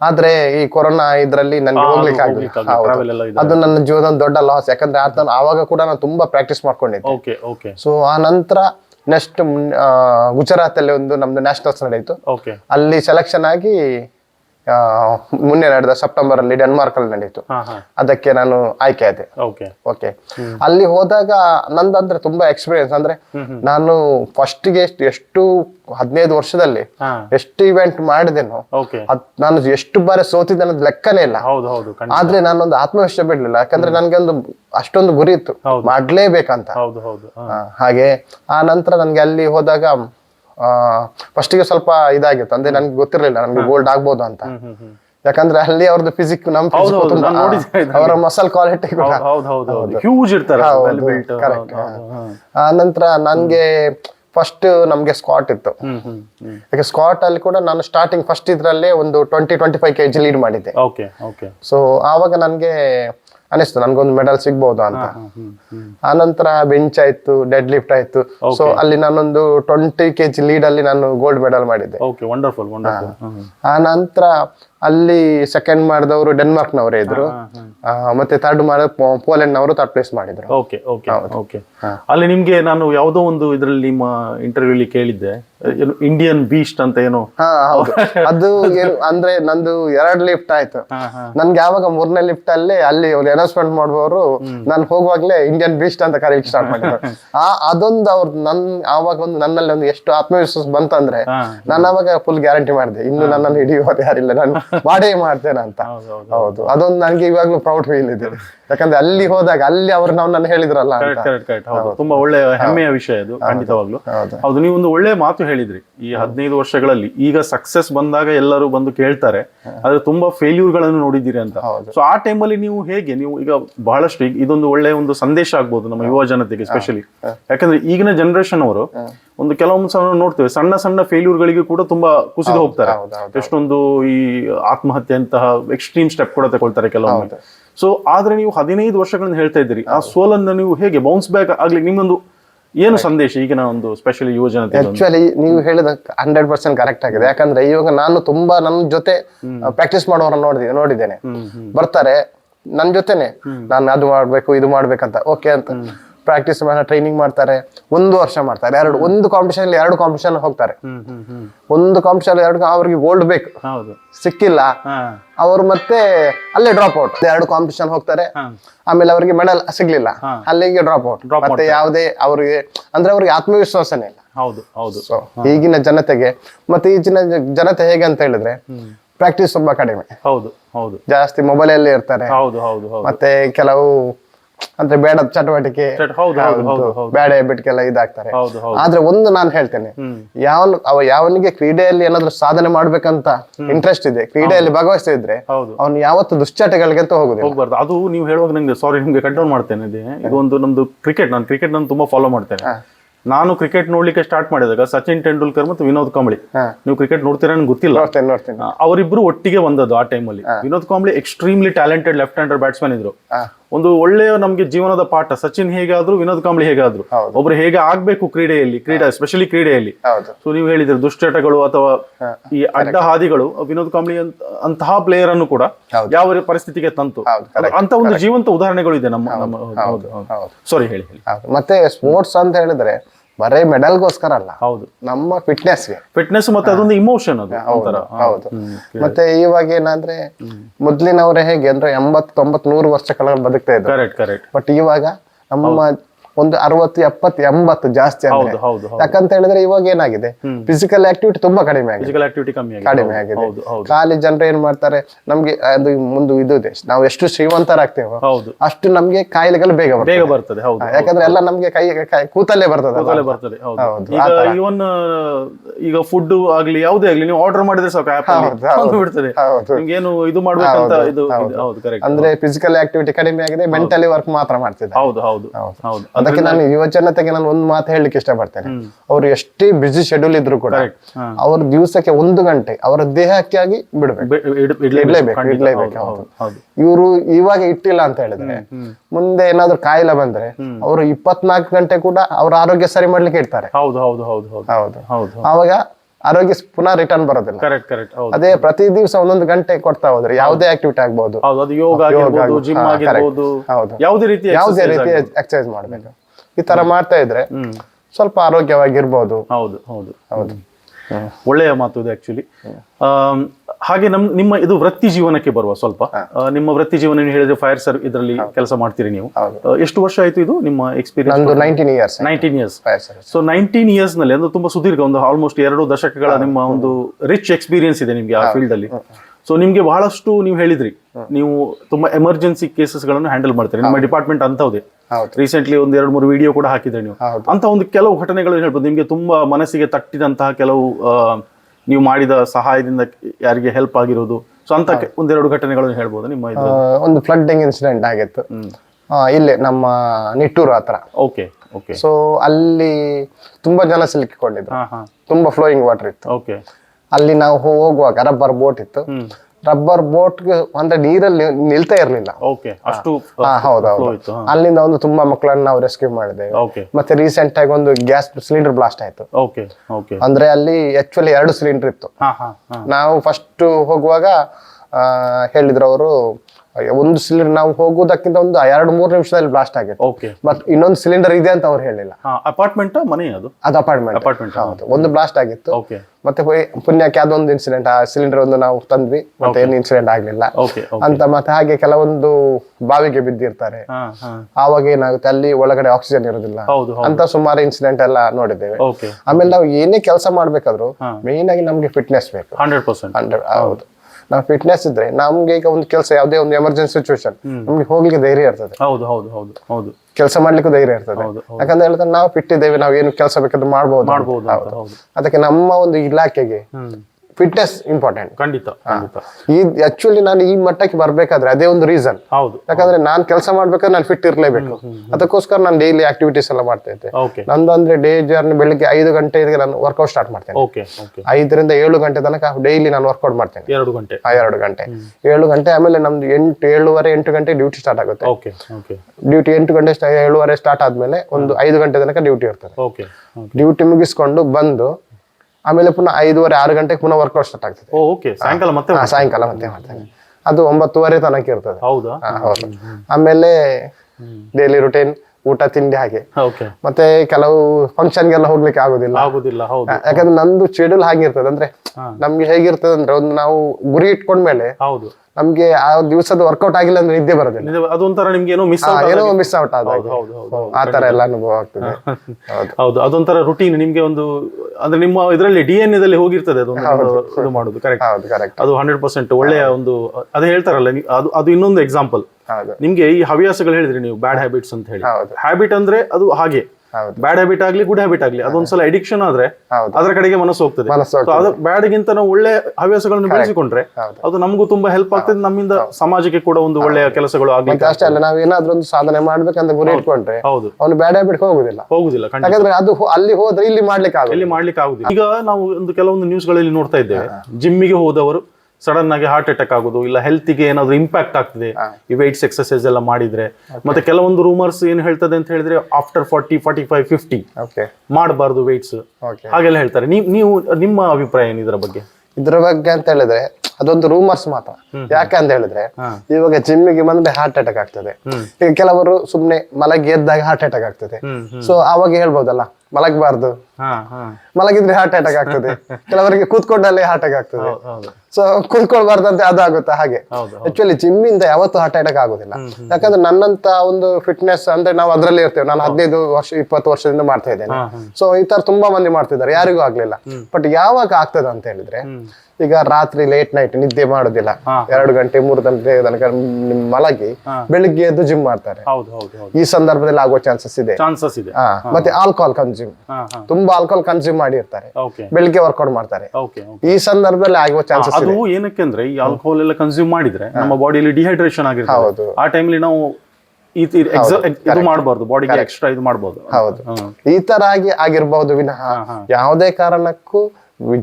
ಆದ್ರೆ ಈ ಕೊರೋನಾ ಇದ್ರಲ್ಲಿ ನನ್ಗೆ ಹೋಗ್ಲಿಕ್ಕೆ ಆಗಲಿಲ್ಲ. ಅದು ನನ್ನ ಜೀವನದ ದೊಡ್ಡ ಲಾಸ್ ಯಾಕಂದ್ರೆ ಆತ ಆವಾಗ ಕೂಡ ನಾನು ತುಂಬಾ ಪ್ರಾಕ್ಟೀಸ್ ಮಾಡ್ಕೊಂಡಿದ್ದೆ. ಸೊ ಆ ನಂತರ ನೆಕ್ಸ್ಟ್ ಗುಜರಾತ್ ಅಲ್ಲಿ ಒಂದು ನಮ್ದು ನ್ಯಾಷನಲ್ಸ್ ನಡೆಯಿತು. ಅಲ್ಲಿ ಸೆಲೆಕ್ಷನ್ ಆಗಿ ಮೊನ್ನೆ ನಡೆದ ಸೆಪ್ಟೆಂಬರ್ ಅಲ್ಲಿ ಡೆನ್ಮಾರ್ಕ್ ಅಲ್ಲಿ ಹಾ ಅದಕ್ಕೆ ನಾನು ಆಯ್ಕೆ ಆದೆ. ಓಕೆ. ಅಲ್ಲಿ ಹೋದಾಗ ನಂದಂದ್ರೆ ತುಂಬಾ ಎಕ್ಸ್ಪೀರಿಯನ್ಸ್ ಅಂದ್ರೆ ನಾನು ಫಸ್ಟ್ಗೆ ಎಷ್ಟು- ಹದಿನೈದು ವರ್ಷದಲ್ಲಿ ಎಷ್ಟು ಇವೆಂಟ್ ಮಾಡಿದೆನೋ ನಾನು ಎಷ್ಟು ಬಾರಿ ಸೋತಿದ್ದೆ ಅನ್ನೋದು ಲೆಕ್ಕನೇ ಇಲ್ಲ. ಆದ್ರೆ ನಾನೊಂದು ಆತ್ಮವಿಶ್ವಾಸ ಬಿಡ್ಲಿಲ್ಲ. ಯಾಕಂದ್ರೆ ನನ್ಗೆ ಒಂದು ಅಷ್ಟೊಂದು ಗುರಿ ಇತ್ತು. ಮಾಡ್ಲೇಬೇಕಂತ. ಹಾಗೆ ಆ ನಂತರ ನನ್ಗೆ ಅಲ್ಲಿ ಹೋದಾಗ ಫಸ್ಟಿಗೆ ಸ್ವಲ್ಪ ಇದಾಗಿತ್ತು. ಅಂದ್ರೆ ನನ್ಗೆ ಗೊತ್ತಿರಲಿಲ್ಲ ನನ್ಗೆ ಗೋಲ್ಡ್ ಆಗ್ಬೋದು ಅಂತ. ಯಾಕಂದ್ರೆ ಅಲ್ಲಿ ಅವ್ರದ್ದು ಫಿಸಿಕ್ ನಮ್. ಅವರ ಮಸಲ್ ಕ್ವಾಲಿಟಿ ಕೂಡ. ಹ್ಯೂಜ್ ಇರ್ತಾರೆ ನಂತರ ನನ್ಗೆ ಫಸ್ಟ್ ನಮ್ಗೆ ಸ್ಕಾಟ್ ಇತ್ತು. ಯಾಕೆ ಸ್ಕಾಟ್ ಅಲ್ಲಿ ಕೂಡ ನಾನು ಸ್ಟಾರ್ಟಿಂಗ್ ಫಸ್ಟ್ ಇದ್ರಲ್ಲೇ ಒಂದು twenty twenty five KG lead ಮಾಡಿದ್ದೆ ಸೊ ಆವಾಗ ನನ್ಗೆ ಅನಿಸ್ತು ನನ್ಗೊಂದು ಮೆಡಲ್ ಸಿಗ್ಬಹುದು ಅಂತ. ಆನಂತರ ಬೆಂಚ್ ಆಯ್ತು ಡೆಡ್ ಲಿಫ್ಟ್ ಆಯ್ತು. ಸೊ ಅಲ್ಲಿ ನಾನೊಂದು ಟ್ವೆಂಟಿ ಕೆಜಿ ಲೀಡ್ ಅಲ್ಲಿ ನಾನು ಗೋಲ್ಡ್ ಮೆಡಲ್ ಮಾಡಿದ್ದೆ. ಆ ನಂತರ ಅಲ್ಲಿ ಸೆಕೆಂಡ್ ಮಾಡಿದವರು ಡೆನ್ಮಾರ್ಕ್ ನವರೇ ಇದ್ರು ಮತ್ತೆ ಥರ್ಡ್ ಮಾಡಿದ ಪೋಲೆಂಡ್ ನವರು ಥರ್ಡ್ ಪ್ಲೇಸ್ ಮಾಡಿದ್ರು. ಓಕೆ ಓಕೆ ಓಕೆ ಅಲ್ಲಿ ನಿಮ್ಗೆ ನಾನು ಯಾವುದೋ ಒಂದು ಇದರಲ್ಲಿ ನಿಮ್ಮ ಇಂಟರ್ವ್ಯೂ ಅಲ್ಲಿ ಕೇಳಿದ್ದೆ. ಇಂಡಿಯನ್ ಬೀಸ್ಟ್ ಅಂತ ಏನು. [laughs] ಅದು ಏನು ಅಂದ್ರೆ ನಂದು ಎರಡ್ ಲಿಫ್ಟ್ ಆಯ್ತು. ನನ್ಗೆ ಯಾವಾಗ ಮೂರನೇ ಲಿಫ್ಟ್ ಅಲ್ಲಿ ಅಲ್ಲಿ ಅವ್ರು ಅನೌನ್ಸ್ಮೆಂಟ್ ಮಾಡುವವರು ನಾನು ಹೋಗುವಾಗ್ಲೇ ಇಂಡಿಯನ್ ಬೀಸ್ಟ್ ಅಂತ ಕರೀಲಿಕ್ಕೆ ಸ್ಟಾರ್ಟ್ ಮಾಡಿದ್ರು. [laughs] ಆ ಅದೊಂದು ಅವ್ರ ನನ್ ಆವಾಗ ಒಂದು ನನ್ನಲ್ಲಿ ಒಂದು ಎಷ್ಟು ಆತ್ಮವಿಶ್ವಾಸ ಬಂತಂದ್ರೆ ನಾನು ಅವಾಗ ಫುಲ್ ಗ್ಯಾರಂಟಿ ಮಾಡಿದೆ. ಇನ್ನು ನನ್ನನ್ನು ಹಿಡಿಯೋರು ಯಾರಿಲ್ಲ. ನಾನು ಮಾಡೇ ಮಾಡ್ತೇನೆ ಅಂತ. ಹೌದು ಅದೊಂದು ನನಗೆ ಇವಾಗ್ಲೂ ಪ್ರೌಡ್ ಫೀಲ್ ಇದೆ. ಯಾಕಂದ್ರೆ ಅಲ್ಲಿ ಹೋದಾಗ ಅಲ್ಲಿ ಅವ್ರು ನನ್ನ ಹೇಳಿದ್ರಲ್ಲ ತುಂಬಾ ಒಳ್ಳೆ ಹೆಮ್ಮೆಯ ವಿಷಯ ಅದು ಖಂಡಿತವಾಗ್ಲು. ಹೌದು. ನೀವು ಒಂದು ಒಳ್ಳೆ ಮಾತು ಹೇಳಿದ್ರಿ. ಈ ಹದಿನೈದು ವರ್ಷಗಳಲ್ಲಿ. ಈಗ ಸಕ್ಸಸ್ ಬಂದಾಗ ಎಲ್ಲರೂ ಬಂದು ಕೇಳ್ತಾರೆ. ಆದ್ರೆ ತುಂಬಾ ಫೇಲ್ಯೂರ್ಗಳನ್ನು ನೋಡಿದ್ದೀರಿ ಅಂತ. ಸೊ ಆ ಟೈಮಲ್ಲಿ ನೀವು ಹೇಗೆ? ನೀವು ಈಗ ಬಹಳಷ್ಟು ಇದೊಂದು ಒಳ್ಳೆ ಒಂದು ಸಂದೇಶ ಆಗ್ಬೋದು ನಮ್ಮ ಯುವ ಜನತೆಗೆ ಸ್ಪೆಷಲಿ ಯಾಕಂದ್ರೆ ಈಗಿನ ಜನರೇಷನ್ ಅವರು ಒಂದು ಕೆಲವೊಂದು ಸಲ ನೋಡ್ತೇವೆ. ಸಣ್ಣ ಸಣ್ಣ ಫೇಲ್ಯೂರ್ಗಳಿಗೆ ಗಳಿಗೆ ಕೂಡ ತುಂಬಾ ಕುಸಿದು ಹೋಗ್ತಾರೆ. ಎಷ್ಟೊಂದು ಈ ಆತ್ಮಹತ್ಯೆ ಅಂತಹ ಎಕ್ಸ್ಟ್ರೀಮ್ ಸ್ಟೆಪ್ ಕೂಡ ತಗೊಳ್ತಾರೆ ಕೆಲವೊಮ್ಮೆ. ಸೊ ಆದ್ರೆ ನೀವು ಹದಿನೈದು ವರ್ಷಗಳನ್ನ ಹೇಳ್ತಾ ಇದ್ದೀರಿ. ಆ ಸೋಲನ್ನ ನೀವು ಹೇಗೆ ಬೌನ್ಸ್ ಬ್ಯಾಕ್ ಆಗ್ಲಿ? ನಿಮ್ಮೊಂದು ಏನು ಸಂದೇಶ? ಈಗಿನ ಒಂದು ಸ್ಪೆಷಲಿ ಯೋಜನೆ ಆಕ್ಚುಲಿ ನೀವು ಹೇಳಿದ ಹಂಡ್ರೆಡ್ ಪರ್ಸೆಂಟ್ ಕರೆಕ್ಟ್ ಆಗಿದೆ. ಯಾಕಂದ್ರೆ ಇವಾಗ ನಾನು ತುಂಬಾ ನನ್ನ ಜೊತೆ ಪ್ರಾಕ್ಟೀಸ್ ಮಾಡೋರನ್ನ ನೋಡಿದೆ ನೋಡಿದ್ದೇನೆ. ಬರ್ತಾರೆ ನನ್ನ ಜೊತೆನೆ. ನಾನು ಅದು ಮಾಡ್ಬೇಕು ಇದು ಮಾಡ್ಬೇಕಂತ. ಓಕೆ ಅಂತ. ಪ್ರಾಕ್ಟೀಸ್ ಟ್ರೈನಿಂಗ್ ಮಾಡ್ತಾರೆ ಒಂದು ವರ್ಷ ಮಾಡ್ತಾರೆ. ಎರಡು ಒಂದು ಕಾಂಪಿಟೇಷನ್ ಅಲ್ಲಿ ಎರಡು ಕಾಂಪಿಟೇಷನ್ ಹೋಗ್ತಾರೆ. ಒಂದು ಕಾಂಪಿಟೇಷನ್ ಎರಡು ಅವ್ರಿಗೆ ಗೋಲ್ಡ್ ಬೇಕು. ಸಿಕ್ಕಿಲ್ಲ ಅವ್ರು ಮತ್ತೆ ಅಲ್ಲೇ ಡ್ರಾಪ್ ಔಟ್ ಎರಡು ಕಾಂಪಿಟೇಷನ್ ಹೋಗ್ತಾರೆ ಆಮೇಲೆ ಅವರಿಗೆ ಮೆಡಲ್ ಸಿಗ್ಲಿಲ್ಲ. ಅಲ್ಲಿಗೆ ಡ್ರಾಪ್ ಔಟ್ ಮತ್ತೆ ಯಾವುದೇ ಅವ್ರಿಗೆ ಅಂದ್ರೆ ಅವ್ರಿಗೆ ಆತ್ಮವಿಶ್ವಾಸನೇ ಇಲ್ಲ. ಹೌದು ಹೌದು. ಸೊ ಈಗಿನ ಜನತೆಗೆ ಮತ್ತೆ ಈಗಿನ ಜನತೆ ಹೇಗೆ ಅಂತ ಹೇಳಿದ್ರೆ ಪ್ರಾಕ್ಟೀಸ್ ತುಂಬಾ ಕಡಿಮೆ. ಹೌದು ಹೌದು. ಜಾಸ್ತಿ ಮೊಬೈಲ್ ಅಲ್ಲಿ ಇರ್ತಾರೆ. ಹೌದು ಹೌದು. ಮತ್ತೆ ಕೆಲವು ಅಂದ್ರೆ ಬೇಡ ಚಟುವಟಿಕೆ ಬೇಡ ಬಿಟ್ಕೆಲ್ಲ ಇದಾಗ್ತಾರೆ. ಆದ್ರೆ ಒಂದು ನಾನು ಹೇಳ್ತೇನೆ ಯಾವ ಅವ ಯಾವನಿಗೆ ಕ್ರೀಡೆಯಲ್ಲಿ ಏನಾದ್ರೂ ಸಾಧನೆ ಮಾಡ್ಬೇಕಂತ ಇಂಟ್ರೆಸ್ಟ್ ಇದೆ ಕ್ರೀಡೆಯಲ್ಲಿ ಭಾಗವಹಿಸ್ತಾ ಇದ್ರೆ ಹೌದು. ಅವನು ಯಾವತ್ತು ದುಶ್ಚಟಗಳಿಗೆ ಅಂತ ಹೋಗುದಿಲ್ಲ. ಹೋಗ್ಬಾರ್ದು. ಅದು ನೀವು ಹೇಳುವಾಗ ನಂಗೆ ಸಾರಿ ನಿಮ್ಗೆ ಕಂಟ್ರೋಲ್ ಮಾಡ್ತೇನೆ. ಇದೆ ಒಂದು ನಮ್ದು ಕ್ರಿಕೆಟ್ ನಾನು ಕ್ರಿಕೆಟ್ ನಾನು ತುಂಬಾ ಫಾಲೋ ಮಾಡ್ತೇನೆ. ನಾನು ಕ್ರಿಕೆಟ್ ನೋಡ್ಲಿಕ್ಕೆ ಸ್ಟಾರ್ಟ್ ಮಾಡಿದಾಗ ಸಚಿನ್ ತೆಂಡೂಲ್ಕರ್ ಮತ್ತು ವಿನೋದ್ ಕಾಂಬ್ಳಿ. ನೀವು ಕ್ರಿಕೆಟ್ ನೋಡ್ತೀರಾ ನನಗೆ ಗೊತ್ತಿಲ್ಲ. ಅವರಿಬ್ರು ಒಟ್ಟಿಗೆ ಬಂದದ್ದು ಆ ಟೈಮಲ್ಲಿ Vinod Kambli extremely talented left hander batsman ಇದ್ರು. ಒಂದು ಒಳ್ಳೆಯ ನಮಗೆ ಜೀವನದ ಪಾಠ. ಸಚಿನ್ ಹೇಗಾದ್ರು ವಿನೋದ್ ಕಾಂಬ್ಳಿ ಹೇಗಾದ್ರು. ಒಬ್ರು ಹೇಗೆ ಆಗ್ಬೇಕು ಕ್ರೀಡೆಯಲ್ಲಿ ಕ್ರೀಡೆ ಸ್ಪೆಷಲಿ ಕ್ರೀಡೆಯಲ್ಲಿ. ಸೊ ನೀವು ಹೇಳಿದ್ರೆ ದುಶ್ಚಟಗಳು ಅಥವಾ ಈ ಅಡ್ಡ ಹಾದಿಗಳು ವಿನೋದ್ ಕಾಂಬ್ಳಿ ಅಂತ ಅಂತಹ ಪ್ಲೇಯರ್ ಅನ್ನು ಕೂಡ ಯಾವ ಪರಿಸ್ಥಿತಿಗೆ ತಂತು? ಅಂತ ಒಂದು ಜೀವಂತ ಉದಾಹರಣೆಗಳು ಇದೆ ನಮ್ಮ. ಸಾರಿ ಹೇಳಿ ಹೇಳಿ. ಮತ್ತೆ ಸ್ಪೋರ್ಟ್ಸ್ ಅಂತ ಹೇಳಿದ್ರೆ ಬರೇ ಮೆಡಲ್ಗೋಸ್ಕರ ಅಲ್ಲ. ಹೌದು. ನಮ್ಮ ಫಿಟ್ನೆಸ್ಗೆ ಫಿಟ್ನೆಸ್ ಮತ್ತೆ ಅದೊಂದು ಇಮೋಷನ್ ಅದು ಹೌದು. ಹೌದು. ಮತ್ತೆ ಇವಾಗ ಏನಂದ್ರೆ ಮೊದ್ಲಿನವ್ರೆ ಹೇಗೆ ಅಂದ್ರೆ ಎಂಬತ್ ತೊಂಬತ್ ನೂರು ವರ್ಷಗಳ ಬದುಕ್ತಾ ಇದ್ರು. ಕರೆಕ್ಟ್ ಕರೆಕ್ಟ್ ಬಟ್ ಇವಾಗ ನಮ್ಮ ಒಂದು ಅರವತ್ತು ಎಪ್ಪತ್ತು ಎಂಬತ್ತು ಜಾಸ್ತಿ ಅಂದ್ರೆ. ಹೌದು ಹೌದು ಹೌದು. ಯಾಕಂತ ಹೇಳಿದ್ರೆ ಇವಾಗ ಏನಾಗಿದೆ? ಫಿಸಿಕಲ್ ಆಕ್ಟಿವಿಟಿ ತುಂಬಾ ಕಡಿಮೆ ಆಗಿದೆ. ಫಿಸಿಕಲ್ ಆಕ್ಟಿವಿಟಿ ಕಮ್ಮಿ ಆಗಿದೆ. ಕಡಿಮೆ ಆಗಿದೆ. ಹೌದು ಹೌದು. ಖಾಲಿ ಜನರು ಏನ್ ಮಾಡ್ತಾರೆ? ನಮ್ಗೆ ಅದು ಮುಂದೆ ಇದು ಇದೆ. ನಾವು ಎಷ್ಟು ಶ್ರೀಮಂತರಾಗ್ತೇವೋ ಹೌದು. ಅಷ್ಟು ನಮ್ಗೆ ಕಾಯಿಲೆಗಳು ಬೇಗ ಬರ್ತವೆ ಬೇಗ ಬರ್ತದೆ ಹೌದು ಯಾಕಂದ್ರೆ ಎಲ್ಲ ನಮ್ಗೆ ಕೈ ಕೈ- ಕೂತಲ್ಲೇ ಬರ್ತದೆ ಕೂತಲ್ಲೇ ಬರ್ತದೆ ಹೌದು. ಹೌದು, ಈಗ ಇವನ್ ಈಗ ಫುಡ್ ಆಗ್ಲಿ ಯಾವುದೇ ಆಗ್ಲಿ ನೀವು ಆರ್ಡರ್ ಮಾಡಿದ್ರೆ ಸಾಕು ಆಪ್ ಹೌದು, ಹೌದು. ಅಲ್ಲಿ ಬಿಡ್ತದೆ ಹೌದು ನಿಮ್ಗೇನು ಇದು ಮಾಡ್ಬೇಕಂತ ಇದು ಇದು- ಹೌದು ಕರೆಕ್ಟ್ ಅಂದ್ರೆ ಫಿಸಿಕಲ್ ಆಕ್ಟಿವಿಟಿ ಕಡಿಮೆ ಆಗಿದೆ ಮೆಂಟಲಿ ವರ್ಕ್ ಮಾತ್ರ ಮಾಡ್ತಿದ್ದಾರೆ. ಹೌದು ಹೌದು. ಹೌದು. ಅದಕ್ಕೆ ನಾನು ಯುವಜನತೆಗೆ ನಾನು ಒಂದು ಮಾತು ಹೇಳಲಿಕ್ಕೆ ಇಷ್ಟಪಡ್ತೇನೆ. ಅವರು ಎಷ್ಟೇ ಬ್ಯುಸಿ ಶೆಡ್ಯೂಲ್ ಇದ್ರು ಕೂಡ. ಅವ್ರ ದಿವಸಕ್ಕೆ ಒಂದು ಗಂಟೆ ಅವರ ದೇಹಕ್ಕೆ ಆಗಿ ಬಿಡ್ಬೇಕು. ಇಡ್ಲೇಬೇಕು. ಇವರು ಇವಾಗ ಇಟ್ಟಿಲ್ಲ ಅಂತ ಹೇಳಿದ್ರೆ ಮುಂದೆ ಏನಾದ್ರು ಕಾಯಿಲೆ ಬಂದ್ರೆ ಅವರು ಇಪ್ಪತ್ನಾಲ್ಕು ಗಂಟೆ ಕೂಡ ಅವ್ರ ಆರೋಗ್ಯ ಸರಿ ಮಾಡ್ಲಿಕ್ಕೆ ಇಡ್ತಾರೆ ಹೌದು ಹೌದು ಹೌದು. ಹೌದು. ಹೌದು ಹೌದು. ಆವಾಗ ಆರೋಗ್ಯ ಪುನಃ ರಿಟರ್ನ್ ಬರೋದಿಲ್ಲ. ಕರೆಕ್ಟ್ ಕರೆಕ್ಟ್ ಹೌದು. ಅದೇ ಪ್ರತಿ ದಿವಸ ಒಂದೊಂದು ಗಂಟೆ ಕೊಡ್ತಾ ಹೋದ್ರೆ ಯಾವುದೇ ಆಕ್ಟಿವಿಟಿ ಆಗ್ಬಹುದು ಹೌದು ಅದು ಯೋಗ ಆಗಿರ್ಬೋದು ಜಿಮ್ ಹಾ, ಆಗಿರ್ಬೋದು ಹೌದು. ಯಾವುದೇ ರೀತಿಯ ಯಾವುದೇ ರೀತಿ. ಎಕ್ಸರ್ಸೈಸ್ ಮಾಡಬೇಕು. ಈ ತರ ಮಾಡ್ತಾ ಇದ್ರೆ ಸ್ವಲ್ಪ ಆರೋಗ್ಯವಾಗಿರ್ಬೋದು. ಹೌದು ಹೌದು. ಹೌದು. ಒಳ್ಳೆಯ ಮಾತು ಇದು ಆಕ್ಚುಲಿ ಹಾಗೆ ನಮ್ ನಿಮ್ಮ ಇದು ವೃತ್ತಿ ಜೀವನಕ್ಕೆ ಬರುವ ಸ್ವಲ್ಪ. ನಿಮ್ಮ ವೃತ್ತಿ ಜೀವನ ನೀವು ಹೇಳಿದ್ರೆ ಫೈರ್ ಸರ್ ಇದರಲ್ಲಿ ಕೆಲಸ ಮಾಡ್ತೀರಿ ನೀವು. ಎಷ್ಟು ವರ್ಷ ಆಯ್ತು ಇದು ನಿಮ್ಮ experience nineteen years nineteen years so nineteen ಇಯರ್ಸ್ನಲ್ಲಿ ಅಂದ್ರೆ ತುಂಬಾ ಸುದೀರ್ಘ ಒಂದು ಆಲ್ಮೋಸ್ಟ್ ಎರಡು ದಶಕಗಳ ನಿಮ್ಮ ಒಂದು ರಿಚ್ ಎಕ್ಸ್ಪೀರಿಯನ್ಸ್ ಇದೆ ನಿಮ್ಗೆ ಆ ಫೀಲ್ಡ್ ಅಲ್ಲಿ. ಸೊ ನಿಮ್ಗೆ ಬಹಳಷ್ಟು ನೀವು ಹೇಳಿದ್ರಿ. ನೀವು ತುಂಬಾ ಎಮರ್ಜೆನ್ಸಿ ಕೇಸಸ್ಗಳನ್ನು ಹ್ಯಾಂಡಲ್ ಮಾಡ್ತೀರಿ. ನಿಮ್ಮ ಡಿಪಾರ್ಟ್ಮೆಂಟ್ ಅಂತವ್ದೆ ರೀಸೆಂಟ್ಲಿ ಒಂದ್ ಎರಡು ಮೂರು ವಿಡಿಯೋ ಕೂಡ ಹಾಕಿದ್ರಿ ನೀವು. ಅಂತ ಒಂದು ಕೆಲವು ಘಟನೆಗಳು ಹೇಳ್ಬೋದು. ನಿಮಗೆ ತುಂಬಾ ಮನಸ್ಸಿಗೆ ತಟ್ಟಿದಂತಹ ಕೆಲವು ನೀವು ಮಾಡಿದ ಸಹಾಯದಿಂದ ಯಾರಿಗೆ ಹೆಲ್ಪ್ ಆಗಿರೋದು. ಸೊ ಅಂತ ಒಂದೆರಡು ಘಟನೆಗಳನ್ನು ಹೇಳ್ಬೋದು ನಿಮ್ಮ ಒಂದು ಫ್ಲಡ್ಡಿಂಗ್ ಇನ್ಸಿಡೆಂಟ್ ಆಗಿತ್ತು. ಇಲ್ಲೇ ನಮ್ಮ ನಿಟ್ಟೂರು ಹತ್ರ. ಓಕೆ ಓಕೆ ಸೊ ಅಲ್ಲಿ ತುಂಬಾ ಜನ ಸಿಲುಕಿಕೊಂಡಿದ್ರು. ತುಂಬಾ ಫ್ಲೋಯಿಂಗ್ ವಾಟರ್ ಇತ್ತು. ಓಕೆ ಅಲ್ಲಿ ನಾವು ಹೋಗುವಾಗ ರಬ್ಬರ್ ಬೋಟ್ ಇತ್ತು. ರಬ್ಬರ್ ಬೋಟ್ ಅಂದ್ರೆ ನೀರಲ್ಲಿ ನಿಲ್ತಾ ಇರ್ಲಿಲ್ಲ. ಹೌದೌದು ಅಲ್ಲಿಂದ ಒಂದು ತುಂಬಾ ಮಕ್ಕಳನ್ನ ನಾವು ರೆಸ್ಕ್ಯೂ ಮಾಡಿದ್ದೇವೆ ಮತ್ತೆ ರೀಸೆಂಟ್ ಆಗಿ ಒಂದು ಗ್ಯಾಸ್ ಸಿಲಿಂಡರ್ ಬ್ಲಾಸ್ಟ್ ಆಯ್ತು. ಅಂದ್ರೆ ಅಲ್ಲಿ ಆಕ್ಚುಲಿ ಎರಡು ಸಿಲಿಂಡರ್ ಇತ್ತು. ನಾವು ಫಸ್ಟ್ ಹೋಗುವಾಗ ಹೇಳಿದ್ರು ಅವರು ಒಂದು ಸಿಲಿಂಡರ್ ನಾವು ಹೋಗೋದಕ್ಕಿಂತ ಒಂದು ಎರಡು ಮೂರು ನಿಮಿಷದಲ್ಲಿ ಬ್ಲಾಸ್ಟ್ ಆಗಿದೆ ಓಕೆ ಬಟ್ ಇನ್ನೊಂದು ಸಿಲಿಂಡರ್ ಇದೆ ಅಂತ ಅವ್ರು ಹೇಳಿಲ್ಲ. ಅಪಾರ್ಟ್ಮೆಂಟ್ ಮನೆ ಅದು? ಅದು ಅಪಾರ್ಟ್ಮೆಂಟ್ ಅಪಾರ್ಟ್ಮೆಂಟ್ ಹೌದು. ಒಂದು ಬ್ಲಾಸ್ಟ್ ಆಗಿತ್ತು. ಓಕೆ ಮತ್ತೆ ಪುಣ್ಯಕ್ಕೆ ಅದೊಂದು ಇನ್ಸಿಡೆಂಟ್ ಆ ಸಿಲಿಂಡರ್ ಒಂದು ನಾವು ತಂದ್ವಿ. ಮತ್ತೆ ಏನು ಇನ್ಸಿಡೆಂಟ್ ಆಗ್ಲಿಲ್ಲ. ಅಂತ ಮತ್ತೆ ಹಾಗೆ ಕೆಲವೊಂದು ಬಾವಿಗೆ ಬಿದ್ದಿರ್ತಾರೆ. ಆವಾಗ ಏನಾಗುತ್ತೆ? ಅಲ್ಲಿ ಒಳಗಡೆ ಆಕ್ಸಿಜನ್ ಇರೋದಿಲ್ಲ. ಅಂತ ಸುಮಾರು ಇನ್ಸಿಡೆಂಟ್ ಎಲ್ಲ ನೋಡಿದ್ದೇವೆ. ಆಮೇಲೆ ನಾವು ಏನೇ ಕೆಲಸ ಮಾಡ್ಬೇಕಾದ್ರೂ ಮೇನ್ ಆಗಿ ನಮ್ಗೆ ಫಿಟ್ನೆಸ್ ಬೇಕು. ಹಂಡ್ರೆಡ್ ಪರ್ಸೆಂಟ್ ಹಂಡ್ರೆಡ್ ಹೌದು. ನಾವು ಫಿಟ್ನೆಸ್ ಇದ್ರೆ ನಮ್ಗೆ ಈಗ ಒಂದು ಕೆಲಸ ಯಾವುದೇ ಒಂದು ಎಮರ್ಜೆನ್ಸಿ ಸಿಚುವೇಶನ್ ನಮ್ಗೆ ಹೋಗ್ಲಿಕ್ಕೆ ಧೈರ್ಯ ಇರ್ತದೆ. ಹೌದು ಹೌದು ಹೌದು ಹೌದು. ಕೆಲಸ ಮಾಡ್ಲಿಕ್ಕೂ ಧೈರ್ಯ ಇರ್ತದೆ. ಯಾಕಂದ್ರೆ ಹೇಳ್ತಾರೆ ನಾವು ಫಿಟ್ ಇದ್ದೇವೆ ನಾವು ಏನು ಕೆಲಸ ಬೇಕಾದ್ರೂ ಮಾಡಬಹುದು ಮಾಡ್ಬೋದು ಅದಕ್ಕೆ ನಮ್ಮ ಒಂದು ಇಲಾಖೆಗೆ ಫಿಟ್ನೆಸ್ ಇಂಪಾರ್ಟೆಂಟ್ ಖಂಡಿತ ಖಂಡಿತ. ಈ ಆಕ್ಚುಲಿ ನಾನು ಈ ಮಟ್ಟಕ್ಕೆ ಬರಬೇಕಾದ್ರೆ ಅದೇ ಒಂದು ರೀಸನ್ ಹೌದು. ಯಾಕಂದ್ರೆ ನಾನು ಕೆಲಸ ಮಾಡ್ಬೇಕಾದ್ರೆ ನಾನು ಫಿಟ್ ಇರಲೇಬೇಕು. ಅದಕ್ಕೋಸ್ಕರ ನಾನು ಡೈಲಿ ಆಕ್ಟಿವಿಟೀಸ್ ಎಲ್ಲ ಮಾಡ್ತಾ ಇದ್ದೆ. ಓಕೆ ನಂದು ಅಂದ್ರೆ ಡೇ ಜರ್ನಿ ಬೆಳಿಗ್ಗೆ ಐದು ಗಂಟೆಗೆ ನಾನು ವರ್ಕೌಟ್ ಸ್ಟಾರ್ಟ್ ಮಾಡ್ತೇನೆ. ಐದರಿಂದ ಏಳು ಗಂಟೆ ತನಕ ಡೈಲಿ ನಾನು ವರ್ಕೌಟ್ ಮಾಡ್ತೇನೆ. ಎರಡು ಗಂಟೆ. ಎರಡು ಗಂಟೆ. ಏಳು ಗಂಟೆ ಆಮೇಲೆ ನಮ್ದು ಎಂಟು ಏಳುವರೆ ಎಂಟು ಗಂಟೆ ಡ್ಯೂಟಿ ಸ್ಟಾರ್ಟ್ ಆಗುತ್ತೆ. ಓಕೆ ಓಕೆ ಡ್ಯೂಟಿ ಎಂಟು ಗಂಟೆ ಏಳುವರೆ ಸ್ಟಾರ್ಟ್ ಆದ್ಮೇಲೆ ಒಂದು ಐದು ಗಂಟೆ ತನಕ ಡ್ಯೂಟಿ ಇರ್ತದೆ. ಓಕೆ ಡ್ಯೂಟಿ ಮುಗಿಸ್ಕೊಂಡು ಬಂದು ಆಮೇಲೆ ಪುನಃ ಐದುವರೆ ಆರು ಗಂಟೆಗೆ ಪುನಃ ವರ್ಕೌಟ್ ಸ್ಟಾರ್ಟ್ ಆಗ್ತದೆ. ಓಕೆ ಸಾಯಂಕಾಲ ಮತ್ತೆ ಹಾ, ಸಾಯಂಕಾಲ ಮತ್ತೆ ಮಾಡ್ತೇನೆ. ಅದು ಒಂಬತ್ತುವರೆ ತನಕ ಇರ್ತದೆ. ಹೌದಾ? ಹಾ, ಹೌದು. ಆಮೇಲೆ ಡೈಲಿ ರುಟೀನ್ ಊಟ ತಿಂಡಿ ಹಾಗೆ. ಮತ್ತೆ ಕೆಲವು ಫಂಕ್ಷನ್ ಗೆಲ್ಲ ಹೋಗ್ಲಿಕ್ಕೆ ಆಗುದಿಲ್ಲ. ಆಗುದಿಲ್ಲ ಹೌದು. ಯಾಕಂದ್ರೆ ನಂದು ಶೆಡ್ಯೂಲ್ ಹಾಗಿರ್ತದೆ. ಅಂದ್ರೆ. ನಮ್ಗೆ ಹೇಗಿರ್ತದೆ ಅಂದ್ರೆ ಒಂದು ನಾವು ಗುರಿ ಇಟ್ಕೊಂಡ್ಮೇಲೆ ಹೌದು. ನಮ್ಗೆ ಆ ದಿವಸದ ವರ್ಕೌಟ್ ಆಗಿಲ್ಲ ಅಂದ್ರೆ ನಿದ್ದೆ ಬರೋದಿಲ್ಲ. ಅದೊಂಥರ ನಿಮ್ಗೆ ಏನೋ ಮಿಸ್ ಏನೋ ಮಿಸ್ ಔಟ್ ಆ ತರ ಎಲ್ಲ ಅನುಭವ ಆಗ್ತದೆ. [laughs] ಹೌದು. ಅದೊಂಥರ ರುಟೀನ್ ನಿಮ್ಗೆ ಒಂದು ಅಂದ್ರೆ ನಿಮ್ಮ ಇದರಲ್ಲಿ ಡಿ ಎನ್ ಎದಲ್ಲಿ ಹೋಗಿರ್ತದೆ ಅದು ಮಾಡುದು ಕರೆಕ್ಟ್ ಅದು ಹಂಡ್ರೆಡ್ ಪರ್ಸೆಂಟ್ ಒಳ್ಳೆಯ ಒಂದು ಅದೇ ಹೇಳ್ತಾರಲ್ಲ ಅದು ಅದು ಇನ್ನೊಂದು ಎಕ್ಸಾಂಪಲ್ ನಿಮ್ಗೆ ಈ ಹವ್ಯಾಸಗಳು ಹೇಳಿದ್ರಿ ನೀವು ಬ್ಯಾಡ್ ಹ್ಯಾಬಿಟ್ಸ್ ಅಂತ ಹೇಳಿ. ಹ್ಯಾಬಿಟ್ ಅಂದ್ರೆ ಅದು ಹಾಗೆ. ಬ್ಯಾಡ್ ಹ್ಯಾಬಿಟ್ ಆಗ್ಲಿ ಗುಡ್ ಹ್ಯಾಬಿಟ್ ಆಗ್ಲಿ ಅದೊಂದ್ಸಲ ಅಡಿಕ್ಷನ್ ಆದ್ರೆ. ಅದರ ಕಡೆಗೆ ಮನಸ್ಸು ಹೋಗ್ತದೆ. ಬ್ಯಾಡ್ ಅದು ಬ್ಯಾಡ್ಗಿಂತ ನಾವು ಒಳ್ಳೆ ಹವ್ಯಾಸಗಳನ್ನು ಬೆಳೆಸಿಕೊಂಡ್ರೆ ಅದು ನಮಗೂ ತುಂಬಾ ಹೆಲ್ಪ್ ಆಗ್ತದೆ. ನಮ್ಮಿಂದ ಸಮಾಜಕ್ಕೆ ಕೂಡ ಒಂದು ಒಳ್ಳೆಯ ಕೆಲಸಗಳು ಆಗ್ಲಿ ಅಷ್ಟೇ ಅಲ್ಲ ನಾವು ಏನಾದ್ರೂ ಒಂದು ಸಾಧನೆ ಮಾಡ್ಬೇಕಂತ ಗುರಿ ಇಟ್ಕೊಂಡ್ರೆ ಹೌದು. ಅವನು ಬ್ಯಾಡ್ ಹ್ಯಾಬಿಟ್ ಹೋಗುದಿಲ್ಲ. ಹೋಗುದಿಲ್ಲ ಯಾಕಂದ್ರೆ ಅದು ಅಲ್ಲಿ ಹೋದ್ರೆ ಇಲ್ಲಿ ಮಾಡ್ಲಿಕ್ಕೆ ಇಲ್ಲಿ ಮಾಡ್ಲಿಕ್ಕೆ ಆಗುದಿಲ್ಲ. ಈಗ ನಾವು ಒಂದು ಕೆಲವೊಂದು ನ್ಯೂಸ್ಗಳಲ್ಲಿ ನೋಡ್ತಾ ಇದ್ದೇವೆ. ಜಿಮ್ಮಿಗೆ ಹೋದವರು ಸಡನ್ ಆಗಿ ಹಾರ್ಟ್ ಅಟ್ಯಾಕ್ ಆಗೋದು ಇಲ್ಲ ಹೆಲ್ತ್ಗೆ ಏನಾದ್ರು ಇಂಪ್ಯಾಕ್ಟ್ ಆಗ್ತದೆ ಈ ವೆಯ್ಟ್ಸ್ ಎಕ್ಸರ್ಸೈಸ್ ಎಲ್ಲ ಮಾಡಿದ್ರೆ. ಮತ್ತೆ ಕೆಲವೊಂದು ರೂಮರ್ಸ್ ಏನ್ ಹೇಳ್ತದೆ ಅಂತ ಹೇಳಿದ್ರೆ after forty forty five fifty okay ಮಾಡಬಾರ್ದು ವೆಯ್ಟ್ಸ್ ಹಾಗೆಲ್ಲ ಹೇಳ್ತಾರೆ. ನೀವು ನೀವು ನಿಮ್ಮ ಅಭಿಪ್ರಾಯ ಏನು ಇದರ ಬಗ್ಗೆ? ಇದ್ರ ಬಗ್ಗೆ ಅಂತ ಹೇಳಿದ್ರೆ ಅದೊಂದು ರೂಮರ್ಸ್ ಮಾತ್ರ. ಯಾಕೆ ಅಂತ ಹೇಳಿದ್ರೆ ಇವಾಗ ಜಿಮ್ಮಿಗೆ ಬಂದ್ರೆ ಹಾರ್ಟ್ ಅಟ್ಯಾಕ್ ಆಗ್ತದೆ. ಈಗ ಕೆಲವರು ಸುಮ್ನೆ ಮಲಗಿ ಎದ್ದಾಗ ಹಾರ್ಟ್ ಅಟ್ಯಾಕ್ ಆಗ್ತದೆ. ಸೊ ಅವಾಗ ಹೇಳ್ಬೋದಲ್ಲ ಮಲಗಬಾರ್ದು. ಮಲಗಿದ್ರೆ ಹಾರ್ಟ್ ಅಟ್ಯಾಕ್ ಆಗ್ತದೆ. [laughs] ಕೆಲವರಿಗೆ ಕೂತ್ಕೊಂಡಲ್ಲೇ ಹಾರ್ಟ್ ಅಟ್ಯಾಕ್ ಆಗ್ತದೆ. ಸೊ ಕೂತ್ಕೊಳ್ಬಾರ್ದಂತೆ ಅದು ಆಗುತ್ತೆ? ಹಾಗೆ. ಆಕ್ಚುಲಿ ಜಿಮ್ ಇಂದ ಯಾವತ್ತೂ ಹಾರ್ಟ್ ಅಟ್ಯಾಕ್ ಆಗುದಿಲ್ಲ. ಯಾಕಂದ್ರೆ ನನ್ನಂತ ಒಂದು ಫಿಟ್ನೆಸ್ ಅಂದ್ರೆ ನಾವು ಅದ್ರಲ್ಲಿ ಇರ್ತೇವೆ. ನಾನು ಹದಿನೈದು ವರ್ಷ ಇಪ್ಪತ್ತು ವರ್ಷದಿಂದ ಮಾಡ್ತಾ ಇದ್ದೇನೆ. ಸೊ ಈ ತರ ತುಂಬಾ ಮಂದಿ ಮಾಡ್ತಿದ್ದಾರೆ. ಯಾರಿಗೂ ಆಗ್ಲಿಲ್ಲ. ಬಟ್ ಯಾವಾಗ ಆಗ್ತದೆ ಅಂತ ಹೇಳಿದ್ರೆ ಈಗ ರಾತ್ರಿ ಲೇಟ್ ನೈಟ್ ನಿದ್ದೆ ಮಾಡೋದಿಲ್ಲ. ಎರಡು ಗಂಟೆ ಮೂರು ಗಂಟೆ ತನಕ ನಿಮ್ ಮಲಗಿ ಬೆಳಿಗ್ಗೆ ಎದ್ದು ಜಿಮ್ ಮಾಡ್ತಾರೆ. ಈ ಸಂದರ್ಭದಲ್ಲಿ ಆಗುವ ಚಾನ್ಸಸ್ ಇದೆ. ಚಾನ್ಸಸ್ ಇದೆ. ಮತ್ತೆ ಆಲ್ಕೋಹಾಲ್ ಕನ್ಸ್ಯೂಮ್ ತುಂಬಾ ಆಲ್ಕೋಹಾಲ್ ಕನ್ಸ್ಯೂಮ್ ಮಾಡಿರ್ತಾರೆ. ಬೆಳಿಗ್ಗೆ ವರ್ಕೌಟ್ ಮಾಡ್ತಾರೆ. ಈ ಸಂದರ್ಭದಲ್ಲಿ ಆಗುವ ಚಾನ್ಸಸ್ ಅದು ಏನಕ್ಕೆ ಅಂದ್ರೆ ಈ ಆಲ್ಕೋಹಾಲ್ ಎಲ್ಲ ಕನ್ಸ್ಯೂಮ್ ಮಾಡಿದ್ರೆ ನಮ್ಮ ಬಾಡಿಯಲ್ಲಿ ಡಿಹೈಡ್ರೇಷನ್ ಆಗಿರ್ತದೆ. ಆ ಟೈಮ್ಲಿ ನಾವು ಇದು ಬಾಡಿಗೆ ಎಕ್ಸ್ಟ್ರಾ ಇದು ಮಾಡಬಹುದು ಹೌದು. ಈ ತರ ಆಗಿ ಆಗಿರ್ಬಹುದು ವಿನಃ ಯಾವುದೇ ಕಾರಣಕ್ಕೂ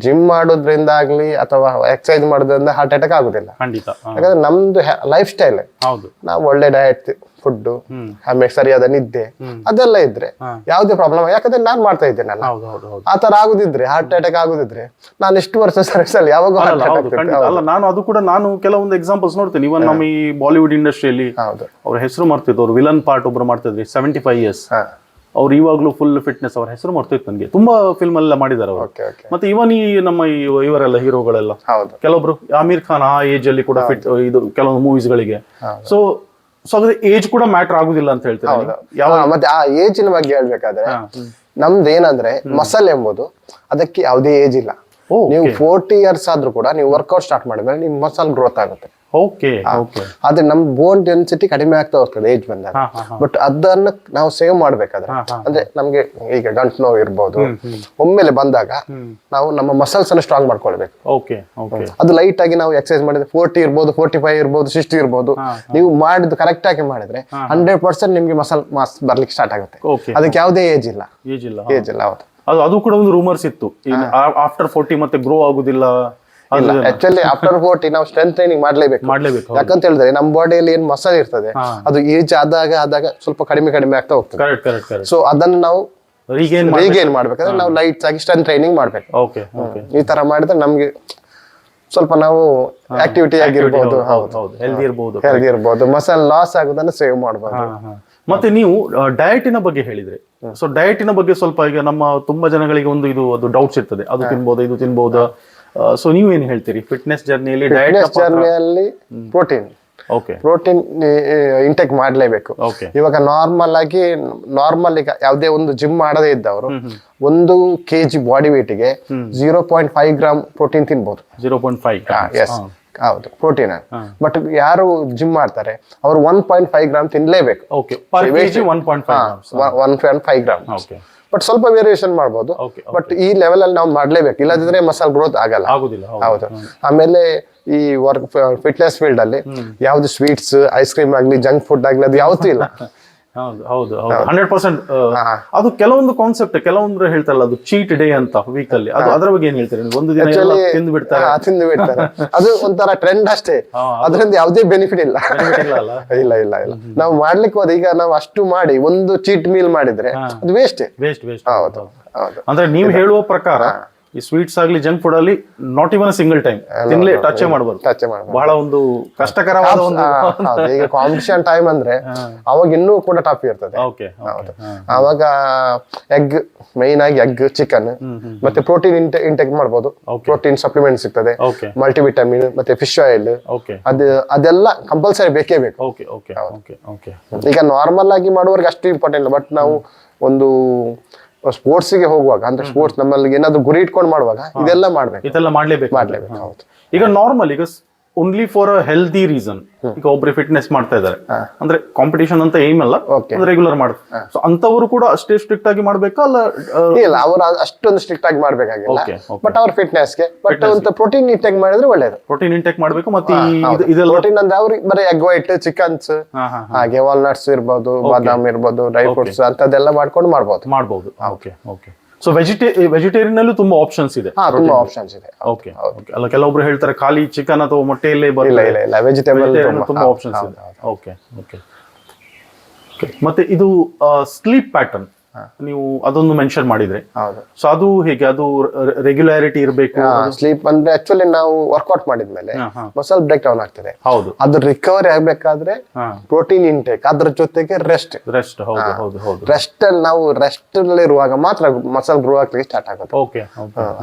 ಜಿಮ್ ಮಾಡೋದ್ರಿಂದ ಆಗ್ಲಿ ಅಥವಾ ಎಕ್ಸರ್ಸೈಸ್ ಮಾಡೋದ್ರಿಂದ ಹಾರ್ಟ್ ಅಟ್ಯಾಕ್ ಆಗುದಿಲ್ಲ. ಖಂಡಿತ. ಹಾ, ಯಾಕಂದ್ರೆ ನಮ್ದು ಲೈಫ್ ಸ್ಟೈಲ್ ಹೌದು. ನಾವು ಒಳ್ಳೆ ಡಯಟ್ ಫುಡ್ ಆಮೇಲೆ ಸರಿಯಾದ ನಿದ್ದೆ ಅದೆಲ್ಲ ಇದ್ರೆ ಯಾವುದೇ ಪ್ರಾಬ್ಲಮ್ ಯಾಕಂದ್ರೆ ನಾನ್ ಮಾಡ್ತಾ ಇದ್ದೇನೆ ಹೌದು ಹೌದು ಹೌದು. ಆ ತರ ಆಗುದಿದ್ರೆ ಹಾರ್ಟ್ ಅಟ್ಯಾಕ್ ಆಗುದಿದ್ರೆ ನಾನು ಎಷ್ಟು ವರ್ಷ ಸರ್ವಿಸ್ ಅಲ್ಲಿ ಯಾವಾಗ ಹಾರ್ಟ್ ಅಲ್ಲ, ಅಟ್ಯಾಕ್ ಹೌದು ಖಂಡಿತ. ಅಲ್ಲ ನಾನು ಅದು ಕೂಡ ನಾನು ಕೆಲವೊಂದು ಎಕ್ಸಾಂಪಲ್ಸ್ ನೋಡ್ತೇನೆ. ಇವನ್ ನಮ್ಮ ಈ ಬಾಲಿವುಡ್ ಇಂಡಸ್ಟ್ರಿಯಲ್ಲಿ ಹೌದು. ಅವ್ರ ಹೆಸರು ಮಾಡ್ತಿದ್ರು ಅವ್ರು ವಿಲನ್ ಪಾರ್ಟ್ ಒಬ್ರು ಮಾಡ್ತಿದ್ರಿ ಸೆವೆಂಟಿ ಫೈವ್ ಇಯರ್ಸ್ ಹಾ. ಅವ್ರು ಇವಾಗಲೂ ಫುಲ್ ಫಿಟ್ನೆಸ್ ಅವ್ರ ಹೆಸರು ಮಾಡ್ತಿತ್ತು ನನಗೆ. ತುಂಬಾ ಫಿಲ್ಮ್ ಎಲ್ಲ ಮಾಡಿದ್ದಾರೆ ಅವರು. ಮತ್ತೆ ಇವನ್ ಈ ನಮ್ಮ ಈ ಇವರೆಲ್ಲ ಹೀರೋಗಳೆಲ್ಲ. ಕೆಲವೊಬ್ರು ಆಮೀರ್ ಖಾನ್ ಆ ಏಜ್ ಅಲ್ಲಿ ಕೂಡ ಫಿಟ್ ಇದು ಕೆಲವೊಂದು ಮೂವೀಸ್ ಗಳಿಗೆ. ಸೊ ಸೊ ಅದ್ರ ಏಜ್ ಕೂಡ ಮ್ಯಾಟರ್ ಆಗುದಿಲ್ಲ ಅಂತ ಹೇಳ್ತಾರೆ ಯಾವ ಮತ್ತೆ ಆ ಏಜಿನ ಬಗ್ಗೆ ಹೇಳ್ಬೇಕಾದ್ರೆ ನಮ್ದು ಏನಂದ್ರೆ ಮಸಲ್ ಎಂಬುದು ಅದಕ್ಕೆ ಯಾವುದೇ ಏಜ್ ಇಲ್ಲ. ನೀವು ಫೋರ್ಟಿ ಇಯರ್ಸ್ ಆದ್ರೂ ಕೂಡ ನೀವು ವರ್ಕೌಟ್ ಸ್ಟಾರ್ಟ್ ಮಾಡಿದ್ರೆ ನಿಮ್ ಮಸಲ್ ಗ್ರೋತ್ ಆಗುತ್ತೆ. ಓಕೆ ಆದ್ರೆ ನಮ್ ಬೋನ್ ಡೆನ್ಸಿಟಿ ಕಡಿಮೆ ಆಗ್ತಾ ಹೋಗ್ತದೆ ಏಜ್ ಬಂದಾಗ. ಬಟ್ ಅದನ್ನ ನಾವು ಸೇವ್ ಮಾಡ್ಬೇಕಾದ್ರೆ ಅಂದ್ರೆ ನಮ್ಗೆ ಈಗ ಡಂಟ್ ನೋವು ಇರ್ಬೋದು. ಒಮ್ಮೆಲೆ ಬಂದಾಗ ನಾವು ನಮ್ಮ ಮಸಲ್ಸ್ ಅನ್ನು ಸ್ಟ್ರಾಂಗ್ ಮಾಡ್ಕೊಳ್ಬೇಕು. ಅದು ಲೈಟ್ ಆಗಿ ನಾವು ಎಕ್ಸರ್ಸೈಸ್ ಮಾಡಿದ್ರೆ ಫೋರ್ಟಿ ಇರ್ಬೋದು ಫೋರ್ಟಿ ಫೈವ್ ಇರ್ಬೋದು. ಸಿಕ್ಸ್ಟಿ ಇರ್ಬೋದು ನೀವು ಮಾಡಿದ್ದು ಕರೆಕ್ಟ್ ಆಗಿ ಮಾಡಿದ್ರೆ ಹಂಡ್ರೆಡ್ ಪರ್ಸೆಂಟ್ ನಿಮ್ಗೆ ಮಸಲ್ ಮಾಸ್ ಬರ್ಲಿಕ್ಕೆ ಸ್ಟಾರ್ಟ್ ಆಗುತ್ತೆ. ಅದಕ್ಕೆ ಯಾವುದೇ ಏಜ್ ಇಲ್ಲ. ಏಜ್ ಇಲ್ಲ ಏಜ್ ಇಲ್ಲ ಹೌದು. ಅದು ಅದು ಕೂಡ ಒಂದು ರೂಮರ್ಸ್ ಇತ್ತು. ಆಫ್ಟರ್ ಫೋರ್ಟಿ ಮತ್ತೆ ಗ್ರೋ ಆಗುದಿಲ್ಲ. ಅದು ಆಕ್ಚುಲಿ ಆಫ್ಟರ್ ಫೋರ್ಟಿ ನಾವು ಸ್ಟ್ರೆಂತ್ ಟ್ರೈನಿಂಗ್ ಮಾಡ್ಲೇಬೇಕು. ಮಾಡ್ಲೇಬೇಕು ಯಾಕಂತ ಹೇಳಿದ್ರೆ ನಮ್ಮ ಬಾಡಿಯಲ್ಲಿ ಏನ್ ಮಸಲ್ ಇರ್ತದೆ ಅದು ಏಜ್ ಆದಾಗ ಆದಾಗ ಸ್ವಲ್ಪ ಕಡಿಮೆ ಕಡಿಮೆ ಆಗ್ತಾ ಹೋಗ್ತದೆ. ಕರೆಕ್ಟ್ ಕರೆಕ್ಟ್ ಕರೆಕ್ಟ್ ಸೊ ಅದನ್ನ ನಾವು ರೀಗೇನ್ ರೀಗೇನ್ ಮಾಡ್ಬೇಕಂದ್ರೆ ನಾವು ಲೈಟ್ಸ್ ಆಗಿ ಸ್ಟ್ರೆಂತ್ ಟ್ರೈನಿಂಗ್ ಮಾಡ್ಬೇಕು. ಓಕೆ ಓಕೆ ಈ ತರ ಮಾಡಿದ್ರೆ ನಮ್ಗೆ ಸ್ವಲ್ಪ ನಾವು ಆಕ್ಟಿವಿಟಿ ಆಗಿರ್ಬೋದು. ಹೌದು ಹೌದು ಹೆಲ್ದಿ ಇರ್ಬೋದು. ಹೆಲ್ದಿ ಇರ್ಬೋದು. ಮಸಲ್ ಲಾಸ್ ಆಗೋದನ್ನ ಸೇವ್ ಮಾಡ್ಬೋದು. ಮತ್ತೆ ನೀವು ಡಯಟಿನ ಬಗ್ಗೆ ಹೇಳಿದ್ರಿ. ಸೊ ಡಯಟಿನ ಬಗ್ಗೆ ಸ್ವಲ್ಪ ಈಗ ನಮ್ಮ ತುಂಬಾ ಜನಗಳಿಗೆ ಒಂದು ಇದು ಅದು ಡೌಟ್ಸ್ ಇರ್ತದೆ. ಅದು ತಿನ್ಬೋದಾ ಇದು ತಿನ್ಬೋದಾ. ಸೊ ನೀವು ಏನ್ ಹೇಳ್ತೀರಿ? ಫಿಟ್ನೆಸ್ ಜರ್ನಿಯಲ್ಲಿ ಡಯಟ್ ಜರ್ನಿಯಲ್ಲಿ ಪ್ರೋಟೀನ್ ಓಕೆ ಪ್ರೋಟೀನ್ ಇಂಟೇಕ್ ಮಾಡಲೇಬೇಕು. ಇವಾಗ ನಾರ್ಮಲ್ ಆಗಿ ನಾರ್ಮಲ್ ಈಗ ಯಾವುದೇ ಒಂದು ಜಿಮ್ ಮಾಡದೇ ಇದ್ದವರು ಒಂದು ಕೆಜಿ ಬಾಡಿ ಗೆ zero point five gram protein ತಿನ್ಬೋದು. ಜೀರೋ ಪಾಯಿಂಟ್ ಫೈವ್ ಎಸ್ ಹೌದು ಪ್ರೋಟೀನ್ ಬಟ್ ಯಾರು ಜಿಮ್ ಮಾಡ್ತಾರೆ ಅವರು one point five gram ತಿನ್ಲೇಬೇಕು. One point five gram okay but ಸ್ವಲ್ಪ ವೇರಿಯೇಷನ್ ಮಾಡ್ಬೋದು. ಬಟ್ ಈ ಲೆವೆಲ್ ಅಲ್ಲಿ ನಾವು ಮಾಡ್ಲೇಬೇಕು. ಇಲ್ಲದಿದ್ರೆ ಮಸಲ್ ಗ್ರೋತ್ ಆಗಲ್ಲ. ಹೌದು. ಆಮೇಲೆ ಈ ವರ್ಕ್ ಫಿಟ್ನೆಸ್ ಫೀಲ್ಡ್ ಅಲ್ಲಿ ಯಾವ್ದು ಸ್ವೀಟ್ಸ್ ಐಸ್ ಕ್ರೀಮ್ ಆಗ್ಲಿ ಜಂಕ್ ಫುಡ್ ಆಗ್ಲಿ ಅದು ಯಾವತ್ತೂ ಇಲ್ಲ. [laughs] ಹೌದು ಹೌದು ಹಂಡ್ರೆಡ್ ಪರ್ಸೆಂಟ್ ಅದು ಕೆಲವೊಂದು ಕಾನ್ಸೆಪ್ಟ್ ಕೆಲವೊಂದು ಹೇಳ್ತಾರಲ್ಲ ಅದು ಚೀಟ್ ಡೇ ಅಂತ ವೀಕ್ ಅಲ್ಲಿ ಅದು ಅದರ ಬಗ್ಗೆ ಏನ್ ಹೇಳ್ತಾರೆ? ಒಂದು ದಿನ ತಿಂದು ಬಿಡ್ತಾರೆ. ತಿಂದು ಬಿಡ್ತಾರೆ. ಅದು ಒಂಥರ ಟ್ರೆಂಡ್ ಅಷ್ಟೇ. ಅದರಿಂದ ಯಾವುದೇ ಬೆನಿಫಿಟ್ ಇಲ್ಲ. ಇಲ್ಲ ಇಲ್ಲ ಇಲ್ಲ ನಾವು ಮಾಡ್ಲಿಕ್ಕೆ ಹೋದ ಈಗ ನಾವು ಅಷ್ಟು ಮಾಡಿ ಒಂದು ಚೀಟ್ ಮೀಲ್ ಮಾಡಿದ್ರೆ ಅದು ವೇಸ್ಟ್ ವೇಸ್ಟ್ ವೇಸ್ಟ್ ಹೌದು ಹೌದು. ಅಂದ್ರೆ ನೀವು ಹೇಳುವ ಪ್ರಕಾರ ಈ ಸ್ವೀಟ್ಸ್ ಆಗ್ಲಿ ಜಂಕ್ ಫುಡ್ ಅಲ್ಲಿ ನಾಟ್ ಇವನ್ ಸಿಂಗಲ್ ಟೈಮ್ ತಿನ್ಲಿ ಟಚ್ ಮಾಡಬಾರ್ದು ಟಚ್ ಮಾಡಬಹುದು ಬಹಳ ಒಂದು ಕಷ್ಟಕರವಾದ ಒಂದು. [laughs] ಈಗ ಕಾಂಪಿಟಿಷನ್ ಟೈಮ್ ಅಂದ್ರೆ ಅವಾಗ ಇನ್ನೂ ಕೂಡ ಟಾಪ್ ಇರ್ತದೆ. ಓಕೆ ಅವಾಗ ಎಗ್ ಮೈನ್ ಆಗಿ ಎಗ್ ಚಿಕನ್ ಮತ್ತೆ ಪ್ರೋಟೀನ್ ಇಂಟೇಕ್ ಮಾಡಬಹುದು ಪ್ರೋಟೀನ್ ಸಪ್ಲಿಮೆಂಟ್ ಸಿಗ್ತದೆ. ಮಲ್ಟಿವಿಟಮಿನ್ ಮತ್ತೆ ಫಿಶ್ ಆಯಿಲ್ ಓಕೆ ಅದು ಅದೆಲ್ಲ ಕಂಪಲ್ಸರಿ ಬೇಕೇ ಬೇಕು. ಓಕೆ ಓಕೆ ಓಕೆ ಓಕೆ ಈಗ ನಾರ್ಮಲ್ ಆಗಿ ಮಾಡುವವರಿಗೆ ಅಷ್ಟು ಇಂಪಾರ್ಟೆಂಟ್ ಇಲ್ಲ. ಬಟ್ ನಾವು ಒಂದು ಸ್ಪೋರ್ಟ್ಸ್ಗೆ ಹೋಗುವಾಗ ಅಂದ್ರೆ ಸ್ಪೋರ್ಟ್ಸ್ ನಮ್ಮಲ್ಲಿ ಏನಾದ್ರು ಗುರಿ ಇಟ್ಕೊಂಡು ಮಾಡುವಾಗ ಇದೆಲ್ಲ ಮಾಡ್ಬೇಕು. ಇದೆಲ್ಲ ಮಾಡ್ಲೇಬೇಕು. ಮಾಡ್ಲೇಬೇಕು ಹೌದು. ಈಗ ನಾರ್ಮಲ್ ಈಗ only for a healthy reason ಈಗ ಒಬ್ರು ಫಿಟ್ನೆಸ್ ಮಾಡ್ತಾ ಇದ್ದಾರೆ. ಅಂದ್ರೆ ಕಾಂಪಿಟೇಷನ್ ಅಂತ ಏಮ್ ಅಲ್ಲ. ರೆಗ್ಯುಲರ್ ಮಾಡ. ಸೊ ಅಂತವರು ಕೂಡ ಅಷ್ಟೇ ಸ್ಟ್ರಿಕ್ಟ್ ಆಗಿ ಮಾಡ್ಬೇಕಾ ಅಲ್ಲ ಇಲ್ಲ ಅವ್ರು ಅಷ್ಟೊಂದು ಸ್ಟ್ರಿಕ್ಟ್ ಆಗಿ ಮಾಡ್ಬೇಕಾಗಿಲ್ಲ. ಬಟ್ ಅವ್ರ ಫಿಟ್ನೆಸ್ಗೆ ಬಟ್ ಒಂದು ಪ್ರೋಟೀನ್ ಇಂಟೇಕ್ ಮಾಡಿದ್ರೆ ಒಳ್ಳೇದು. ಪ್ರೋಟೀನ್ ಇಂಟೇಕ್ ಮಾಡ್ಬೇಕು ಮತ್ತೆ ಇದೆಲ್ಲ ಪ್ರೋಟೀನ್ ಅಂದ್ರೆ ಅವ್ರಿಗೆ ಬರೀ ಎಗ್ ವೈಟ್ ಚಿಕನ್ಸ್ ಹಾಗೆ ವಾಲ್ನಟ್ಸ್ ಇರ್ಬೋದು ಬಾದಾಮ್ ಇರ್ಬೋದು ಡ್ರೈ ಫ್ರೂಟ್ಸ್ ಅಂತದೆಲ್ಲ ಮಾಡ್ಕೊಂಡು ಮಾಡ್ಬೋದು. ಮಾಡ್ಬೋದು. Okay okay so vegeta vegetarian ಅಲ್ಲೂ ತುಂಬಾ ಆಪ್ಷನ್ಸ್ ಇದೆ. ಹಾ ತುಂಬಾ ಆಪ್ಷನ್ಸ್ ಇದೆ. ಓಕೆ ಅಲ್ಲ ಕೆಲವೊಬ್ರು ಹೇಳ್ತಾರೆ ಖಾಲಿ ಚಿಕನ್ ಅಥವಾ ಮೊಟ್ಟೆಯಲ್ಲೇ ಬರಲ್ಲ ಇಲ್ಲ ಇಲ್ಲ. ವೆಜಿಟೇಬಲ್ ತುಂಬಾ. ಆಪ್ಷನ್ಸ್ ಇದೆ. ಓಕೆ ಓಕೆ ಮತ್ತೆ ಇದು ಸ್ಲೀಪ್ ಪ್ಯಾಟರ್ನ್ ನೀವು ಅದೊಂದು ಮೆನ್ಷನ್ ಮಾಡಿದ್ರೆ. ಹೌದು. ಸೊ ಅದು ಹೇಗೆ? ಅದು ರೆಗ್ಯುಲಾರಿಟಿ ಇರಬೇಕು? ಸ್ಲೀಪ್ ಅಂದ್ರೆ ಆಕ್ಚುಲಿ ನಾವು ವರ್ಕೌಟ್ ಮಾಡಿದ್ಮೇಲೆ. ಮಸಲ್ ಬ್ರೇಕ್ ಡೌನ್ ಆಗ್ತದೆ. ಹೌದು. ಅದು ರಿಕವರಿ ಆಗ್ಬೇಕಾದ್ರೆ ಪ್ರೋಟೀನ್ ಇಂಟೇಕ್ ಅದ್ರ ಜೊತೆಗೆ ರೆಸ್ಟ್ ರೆಸ್ಟ್ ಹೌದು ಹೌದು ಹೌದು. ರೆಸ್ಟ್ ಅಲ್ಲಿ ನಾವು ರೆಸ್ಟ್ ಅಲ್ಲಿ ಇರುವಾಗ ಮಾತ್ರ ಮಸಲ್ ಗ್ರೋ ಆಗ್ಲಿಕ್ಕೆ ಸ್ಟಾರ್ಟ್ ಆಗುತ್ತೆ. ಓಕೆ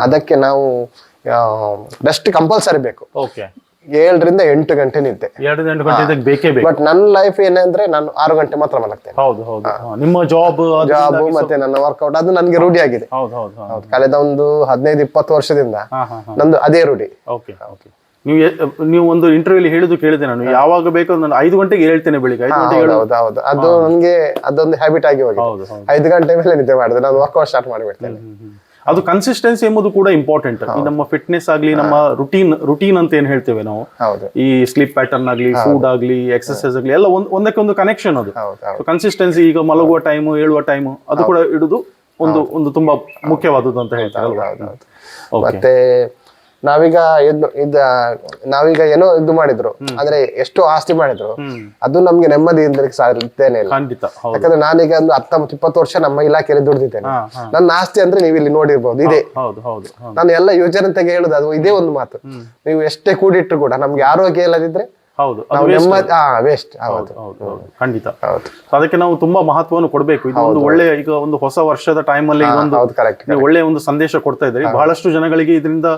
ಅದಕ್ಕೆ ನಾವು ರೆಸ್ಟ್ ಕಂಪಲ್ಸರಿ ಬೇಕು. ಓಕೆ ಏಳರಿಂದ ಎಂಟು ಗಂಟೆ ನಿದ್ದೆ. ಗಂಟೆ ಗಂಟೆ ಬೇಕೇ ಬೇಕು. ಬಟ್ ನನ್ನ ಲೈಫ್ ಏನಂದ್ರೆ ನಾನು ಆರು ಗಂಟೆ ಮಾತ್ರ ಮಲಗ್ತೇನೆ. ಹೌದು ಹೌದು. ನಿಮ್ಮ ಜಾಬ್ ಜಾಬ್ ಮತ್ತೆ ನನ್ನ ವರ್ಕೌಟ್ ಅದು ನನಗೆ ರೂಢಿ ಆಗಿದೆ. ಹೌದು ಹೌದು ಕಳೆದ ಒಂದು ಹದಿನೈದು ಇಪ್ಪತ್ತು ವರ್ಷದಿಂದ ನಂದು ಅದೇ ರೂಢಿ. ಓಕೆ ಓಕೆ ನೀವು ನೀವು ಒಂದು ಇಂಟರ್ವ್ಯೂಲಿ ಹೇಳಿದ್ದು ಕೇಳಿದೆ ನಾನು. ಯಾವಾಗ ಬೇಕು ನಾನು ಐದು ಗಂಟೆಗೆ ಹೇಳ್ತೇನೆ ಬೆಳಿಗ್ಗೆ. ಐದು ಗಂಟೆಗೆ ಹೌದು ಹೌದು. ಅದು ನನಗೆ ಅದೊಂದು ಹ್ಯಾಬಿಟ್ ಆಗಿ ಹೋಗಿದೆ. ಹೌದು ಐದು ಗಂಟೆ ಮೇಲೆ ನಿದ್ದೆ ಮಾಡಿದೆ ನಾನು ವರ್ಕೌಟ್ ಸ್ಟಾರ್ಟ್ ಮಾಡಿಬಿಡ್ತೇನೆ. ಅದು ಕನ್ಸಿಸ್ಟೆನ್ಸಿ ಎಂಬುದು ಕೂಡ ಇಂಪಾರ್ಟೆಂಟ್ ಈ ನಮ್ಮ ಫಿಟ್ನೆಸ್ ಆಗ್ಲಿ ನಮ್ಮ ರುಟೀನ್ ರುಟೀನ್ ಅಂತ ಏನ್ ಹೇಳ್ತೇವೆ ನಾವು? ಈ ಸ್ಲೀಪ್ ಪ್ಯಾಟರ್ನ್ ಆಗ್ಲಿ ಫುಡ್ ಆಗ್ಲಿ ಎಕ್ಸರ್ಸೈಸ್ ಆಗ್ಲಿ ಎಲ್ಲ ಒಂದ್ ಒಂದಕ್ಕೆ ಒಂದು ಕನೆಕ್ಷನ್ ಅದು. ಕನ್ಸಿಸ್ಟೆನ್ಸಿ ಈಗ ಮಲಗುವ ಟೈಮ್ ಏಳುವ ಟೈಮು ಅದು ಕೂಡ ಇಡುದು ಒಂದು ಒಂದು ತುಂಬಾ ಮುಖ್ಯವಾದದ್ದು ಅಂತ ಓಕೆ ಮತ್ತೆ ನಾವೀಗ ಇದ್ ನಾವೀಗ ಏನೋ ಇದು ಮಾಡಿದ್ರು. ಅಂದ್ರೆ ಎಷ್ಟು ಆಸ್ತಿ ಮಾಡಿದ್ರು. ಅದು ನಮ್ಗೆ ನೆಮ್ಮದಿ ಸಾಧ್ಯನೇ ಇಲ್ಲ. ಯಾಕಂದ್ರೆ ನಾನೀಗ ಒಂದು ಹತ್ತೊಂಬತ್ತು ಇಪ್ಪತ್ತು ವರ್ಷ ನಮ್ಮ ಇಲಾಖೆಯಲ್ಲಿ ದುಡ್ದಿದ್ದೇನೆ. ನನ್ನ ಆಸ್ತಿ ಅಂದ್ರೆ ನೀವು ಇಲ್ಲಿ ನೋಡಿರ್ಬೋದು ಇದೆ. ನಾನು ಎಲ್ಲ ಯೋಜನೆ ತೆಗೆ ಹೇಳುದು ಅದು ಇದೇ ಒಂದು ಮಾತು. ನೀವು ಎಷ್ಟೇ ಕೂಡಿಟ್ರು ಕೂಡ ನಮ್ಗೆ ಆರೋಗ್ಯ ಇಲ್ಲದಿದ್ರೆ ಹೌದು ವೇಸ್ಟ್ ಖಂಡಿತ. ಅದಕ್ಕೆ ನಾವು ತುಂಬಾ ಮಹತ್ವವನ್ನು ಕೊಡಬೇಕು. ಇದು ಒಂದು ಒಳ್ಳೆ ಈಗ ಒಂದು ಹೊಸ ವರ್ಷದ ಟೈಮ್ ಅಲ್ಲಿ ಒಳ್ಳೆ ಒಂದು ಸಂದೇಶ ಕೊಡ್ತಾ ಇದ್ರಿ ಬಹಳಷ್ಟು ಜನಗಳಿಗೆ ಇದರಿಂದ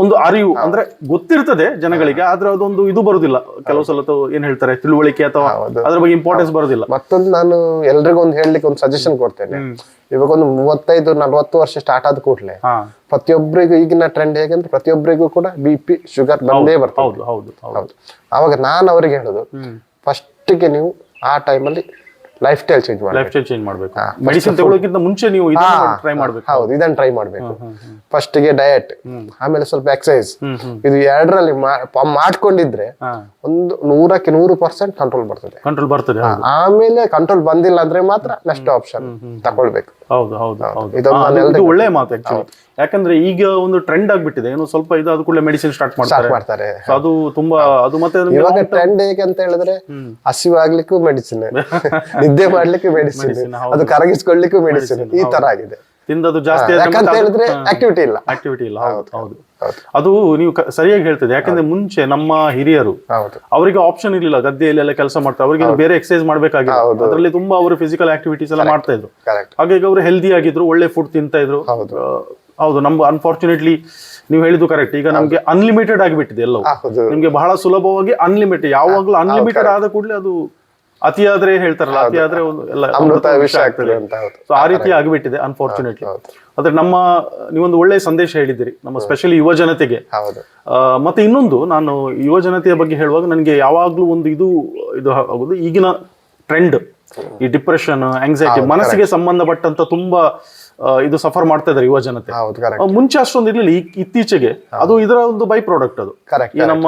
ಒಂದು ಅರಿವು ಅಂದ್ರೆ ಗೊತ್ತಿರ್ತದೆ ಜನಗಳಿಗೆ ಆದ್ರೆ ಅದೊಂದು ಇದು ಬರುದಿಲ್ಲ. ಕೆಲವು ಸಲ ಏನ್ ಹೇಳ್ತಾರೆ ತಿಳುವಳಿಕೆ ಅಥವಾ. ಅದ್ರ ಬಗ್ಗೆ ಇಂಪಾರ್ಟೆನ್ಸ್ ಬರುದಿಲ್ಲ. ಮತ್ತೊಂದು ನಾನು ಎಲ್ರಿಗೂ ಒಂದು ಹೇಳಲಿಕ್ಕೆ ಒಂದು ಸಜೆಷನ್ ಕೊಡ್ತೇನೆ. ಇವಾಗ ಒಂದು ಮೂವತ್ತೈದು ನಲ್ವತ್ತು ವರ್ಷ ಸ್ಟಾರ್ಟ್ ಆದ ಕೂಡಲೇ ಪ್ರತಿಯೊಬ್ಬರಿಗೂ ಈಗಿನ ಟ್ರೆಂಡ್ ಹೇಗಂದ್ರೆ ಪ್ರತಿಯೊಬ್ಬರಿಗೂ ಕೂಡ ಬಿ ಪಿ ಶುಗರ್ ಬಂದೇ ಬರ್ತದೆ. ಹೌದು ಅವಾಗ ನಾನು ಅವರಿಗೆ ಹೇಳೋದು ಫಸ್ಟಿಗೆ ನೀವು ಆ ಟೈಮಲ್ಲಿ ಲೈಫ್ ಸ್ಟೈಲ್ ಚೇಂಜ್ ಮಾಡಿ ಲೈಫ್ ಸ್ಟೈಲ್ ಚೇಂಜ್ ಮಾಡಬೇಕು ಮೆಡಿಸಿನ್ ತಗೊಳ್ಳೋಕ್ಕಿಂತ ಮುಂಚೆ ನೀವು ಟ್ರೈ ಮಾಡಬೇಕು. ಹೌದು ಇದನ್ನ ಟ್ರೈ ಮಾಡ್ಬೇಕು. ಫಸ್ಟಿಗೆ ಡಯಟ್ ಆಮೇಲೆ ಸ್ವಲ್ಪ ಎಕ್ಸಸೈಸ್ ಇದು ಎರಡರಲ್ಲಿ ಮಾಡ್ಕೊಂಡಿದ್ರೆ ಒಂದು ನೂರಕ್ಕೆ ನೂರು ಪರ್ಸೆಂಟ್ ಕಂಟ್ರೋಲ್ ಬರ್ತದೆ. ಕಂಟ್ರೋಲ್ ಬರ್ತದೆ ಆಮೇಲೆ ಕಂಟ್ರೋಲ್ ಬಂದಿಲ್ಲ ಅಂದ್ರೆ ಮಾತ್ರ ನೆಕ್ಸ್ಟ್ ಆಪ್ಷನ್ ತಗೊಳ್ಬೇಕು. ಹೌದು ಹೌದು ಇದೊಂದು ಒಳ್ಳೆ ಮಾತು ಆಕ್ಚುಲಿ ಯಾಕಂದ್ರೆ ಈಗ ಒಂದು ಟ್ರೆಂಡ್ ಆಗ್ಬಿಟ್ಟಿದೆ. ಏನು ಸ್ವಲ್ಪ ಇದು ಅದು ಕೂಡ ಮೆಡಿಸಿನ್ ಸ್ಟಾರ್ಟ್ ಮಾಡ್ತಾರೆ. ಮಾಡ್ತಾರೆ. ಅದು ತುಂಬಾ ಅದು ಮತ್ತೆ ಇವಾಗ ಟ್ರೆಂಡ್ ಹೇಗೆ ಅಂತ ಹೇಳಿದ್ರೆ ಹಸಿವಾಗ್ಲಿಕ್ಕೂ ಮೆಡಿಸಿನ್ [laughs] [laughs] ನಿದ್ದೆ ಮಾಡ್ಲಿಕ್ಕೂ ಮೆಡಿಸಿನ್ ಅದು ಕರಗಿಸ್ಕೊಳ್ಳಿಕ್ಕೂ ಮೆಡಿಸಿನ್ ಈ ತರ ಆಗಿದೆ. ತಿಂದದು ಜಾಸ್ತಿ ಯಾಕಂತ ಹೇಳಿದ್ರೆ ಆಕ್ಟಿವಿಟಿ ಇಲ್ಲ. ಆಕ್ಟಿವಿಟಿ ಇಲ್ಲ ಹೌದು. ಹೌದು. ಅದು ನೀವು ಸರಿಯಾಗಿ ಹೇಳ್ತದೆ ಯಾಕಂದ್ರೆ ಮುಂಚೆ ನಮ್ಮ ಹಿರಿಯರು ಅವರಿಗೆ ಆಪ್ಷನ್ ಇರಲಿಲ್ಲ. ಗದ್ದೆಯಲ್ಲಿ ಎಲ್ಲ ಕೆಲಸ ಮಾಡ್ತಾರೆ. ಅವರಿಗೆ ಬೇರೆ ಎಕ್ಸರ್ಸೈಸ್ ಮಾಡ್ಬೇಕಾಗಿತ್ತು ಅದರಲ್ಲಿ ತುಂಬಾ ಅವರು ಫಿಸಿಕಲ್ ಆಕ್ಟಿವಿಟೀಸ್ ಎಲ್ಲ ಮಾಡ್ತಾ ಇದ್ರು. ಹಾಗಾಗಿ ಅವರು ಹೆಲ್ದಿ ಆಗಿದ್ರು ಒಳ್ಳೆ ಫುಡ್ ತಿಂತಾ ಇದ್ರು. ಹೌದು. ನಮ್ಗೆ ಅನ್ಫಾರ್ಚುನೇಟ್ಲಿ ನೀವು ಹೇಳಿದ್ದು ಕರೆಕ್ಟ್ ಈಗ ನಮ್ಗೆ ಅನ್ಲಿಮಿಟೆಡ್ ಆಗಿಬಿಟ್ಟಿದೆ ಎಲ್ಲವೂ. ನಿಮ್ಗೆ ಬಹಳ ಸುಲಭವಾಗಿ ಅನ್ಲಿಮಿಟೆಡ್ ಯಾವಾಗ್ಲೂ ಅನ್ಲಿಮಿಟೆಡ್ ಆದ ಕೂಡಲೇ ಅದು ಅತಿಯಾದ್ರೆ ಹೇಳ್ತಾರಲ್ಲ ಅತಿಯಾದ್ರೆ ಒಂದು ಎಲ್ಲ ಅಮೃತ ವಿಷ ಆಗ್ತದೆ. ಅಂತ ಸೊ ಆ ರೀತಿ ಆಗಿಬಿಟ್ಟಿದೆ ಅನ್ಫಾರ್ಚುನೇಟ್ಲಿ ಆದ್ರೆ ನಮ್ಮ ನೀವೊಂದು ಒಳ್ಳೆ ಸಂದೇಶ ಹೇಳಿದ್ದೀರಿ ನಮ್ಮ ಸ್ಪೆಷಲಿ ಯುವ ಜನತೆಗೆ. ಮತ್ತೆ ಇನ್ನೊಂದು ನಾನು ಯುವ ಜನತೆಯ ಬಗ್ಗೆ ಹೇಳುವಾಗ ನನಗೆ ಯಾವಾಗ್ಲೂ ಒಂದು ಇದು ಇದು ಆಗೋದು ಈಗಿನ ಟ್ರೆಂಡ್ ಈ ಡಿಪ್ರೆಷನ್ ಆಂಗ್ಸೈಟಿ ಮನಸ್ಸಿಗೆ ಸಂಬಂಧಪಟ್ಟಂತ ತುಂಬಾ ಇದು ಸಫರ್ ಮಾಡ್ತಾ ಇದ್ದಾರೆ ಯುವ ಜನತೆ. ಹೌದು ಕರೆಕ್ಟ್ ಮುಂಚೆ ಅಷ್ಟೊಂದು ಇರ್ಲಿಲ್ಲ. ಈ- ಇತ್ತೀಚೆಗೆ ಅದು ಇದರ ಒಂದು ಬೈ ಪ್ರಾಡಕ್ಟ್ ಅದು. ಕರೆಕ್ಟ್ ಈ ನಮ್ಮ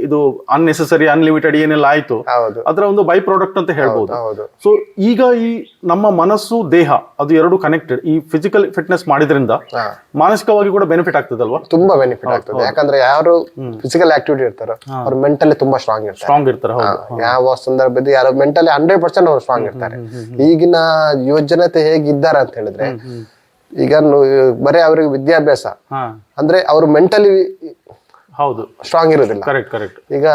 ಇದು ಅನ್ನೆಸೆಸರಿ ಅನ್ಲಿಮಿಟೆಡ್ ಏನೆಲ್ಲ ಆಯ್ತು ಹೌದು. ಅದರ ಒಂದು ಬೈ ಪ್ರಾಡಕ್ಟ್ ಅಂತ ಹೇಳ್ಬೋದು. ಹೌದು ಸೊ ಈಗ ಈ ನಮ್ಮ ಮನಸ್ಸು ದೇಹ ಅದು ಎರಡು ಕನೆಕ್ಟೆಡ್ ಈ ಫಿಸಿಕಲ್ ಫಿಟ್ನೆಸ್ ಮಾಡಿದ್ರಿಂದ ಹಾ. ಮಾನಸಿಕವಾಗಿ ಕೂಡ ಬೆನಿಫಿಟ್ ಆಗ್ತದಲ್ವಾ ತುಂಬಾ ಬೆನಿಫಿಟ್ ಆಗ್ತದೆ. ಯಾಕಂದ್ರೆ ಯಾರು ಫಿಸಿಕಲ್ ಆಕ್ಟಿವಿಟಿ ಇರ್ತಾರೋ ಅವ್ರು ಮೆಂಟಲಿ ತುಂಬಾ ಸ್ಟ್ರಾಂಗ್ ಇರ್ತಾರೆ. ಸ್ಟ್ರಾಂಗ್ ಇರ್ತಾರೆ ಹೌದು ಯಾವ ಸಂದರ್ಭದಲ್ಲಿ ಯಾರು ಮೆಂಟಲಿ ಹಂಡ್ರೆಡ್ ಪರ್ಸೆಂಟ್ ಅವ್ರು ಸ್ಟ್ರಾಂಗ್ ಇರ್ತಾರೆ. ಈಗಿನ ಯುವಜನತೆ ಹೇಗಿದ್ದಾರೆ ಅಂತ ಹೇಳಿದ್ರೆ ಈಗ ಬರೀ ಅವ್ರಿಗೆ ವಿದ್ಯಾಭ್ಯಾಸ. ಅಂದ್ರೆ ಅವರು ಮೆಂಟಲಿ ಹೌದು. ಸ್ಟ್ರಾಂಗ್ ಇರೋದಿಲ್ಲ. ಕರೆಕ್ಟ್ ಕರೆಕ್ಟ್ ಈಗ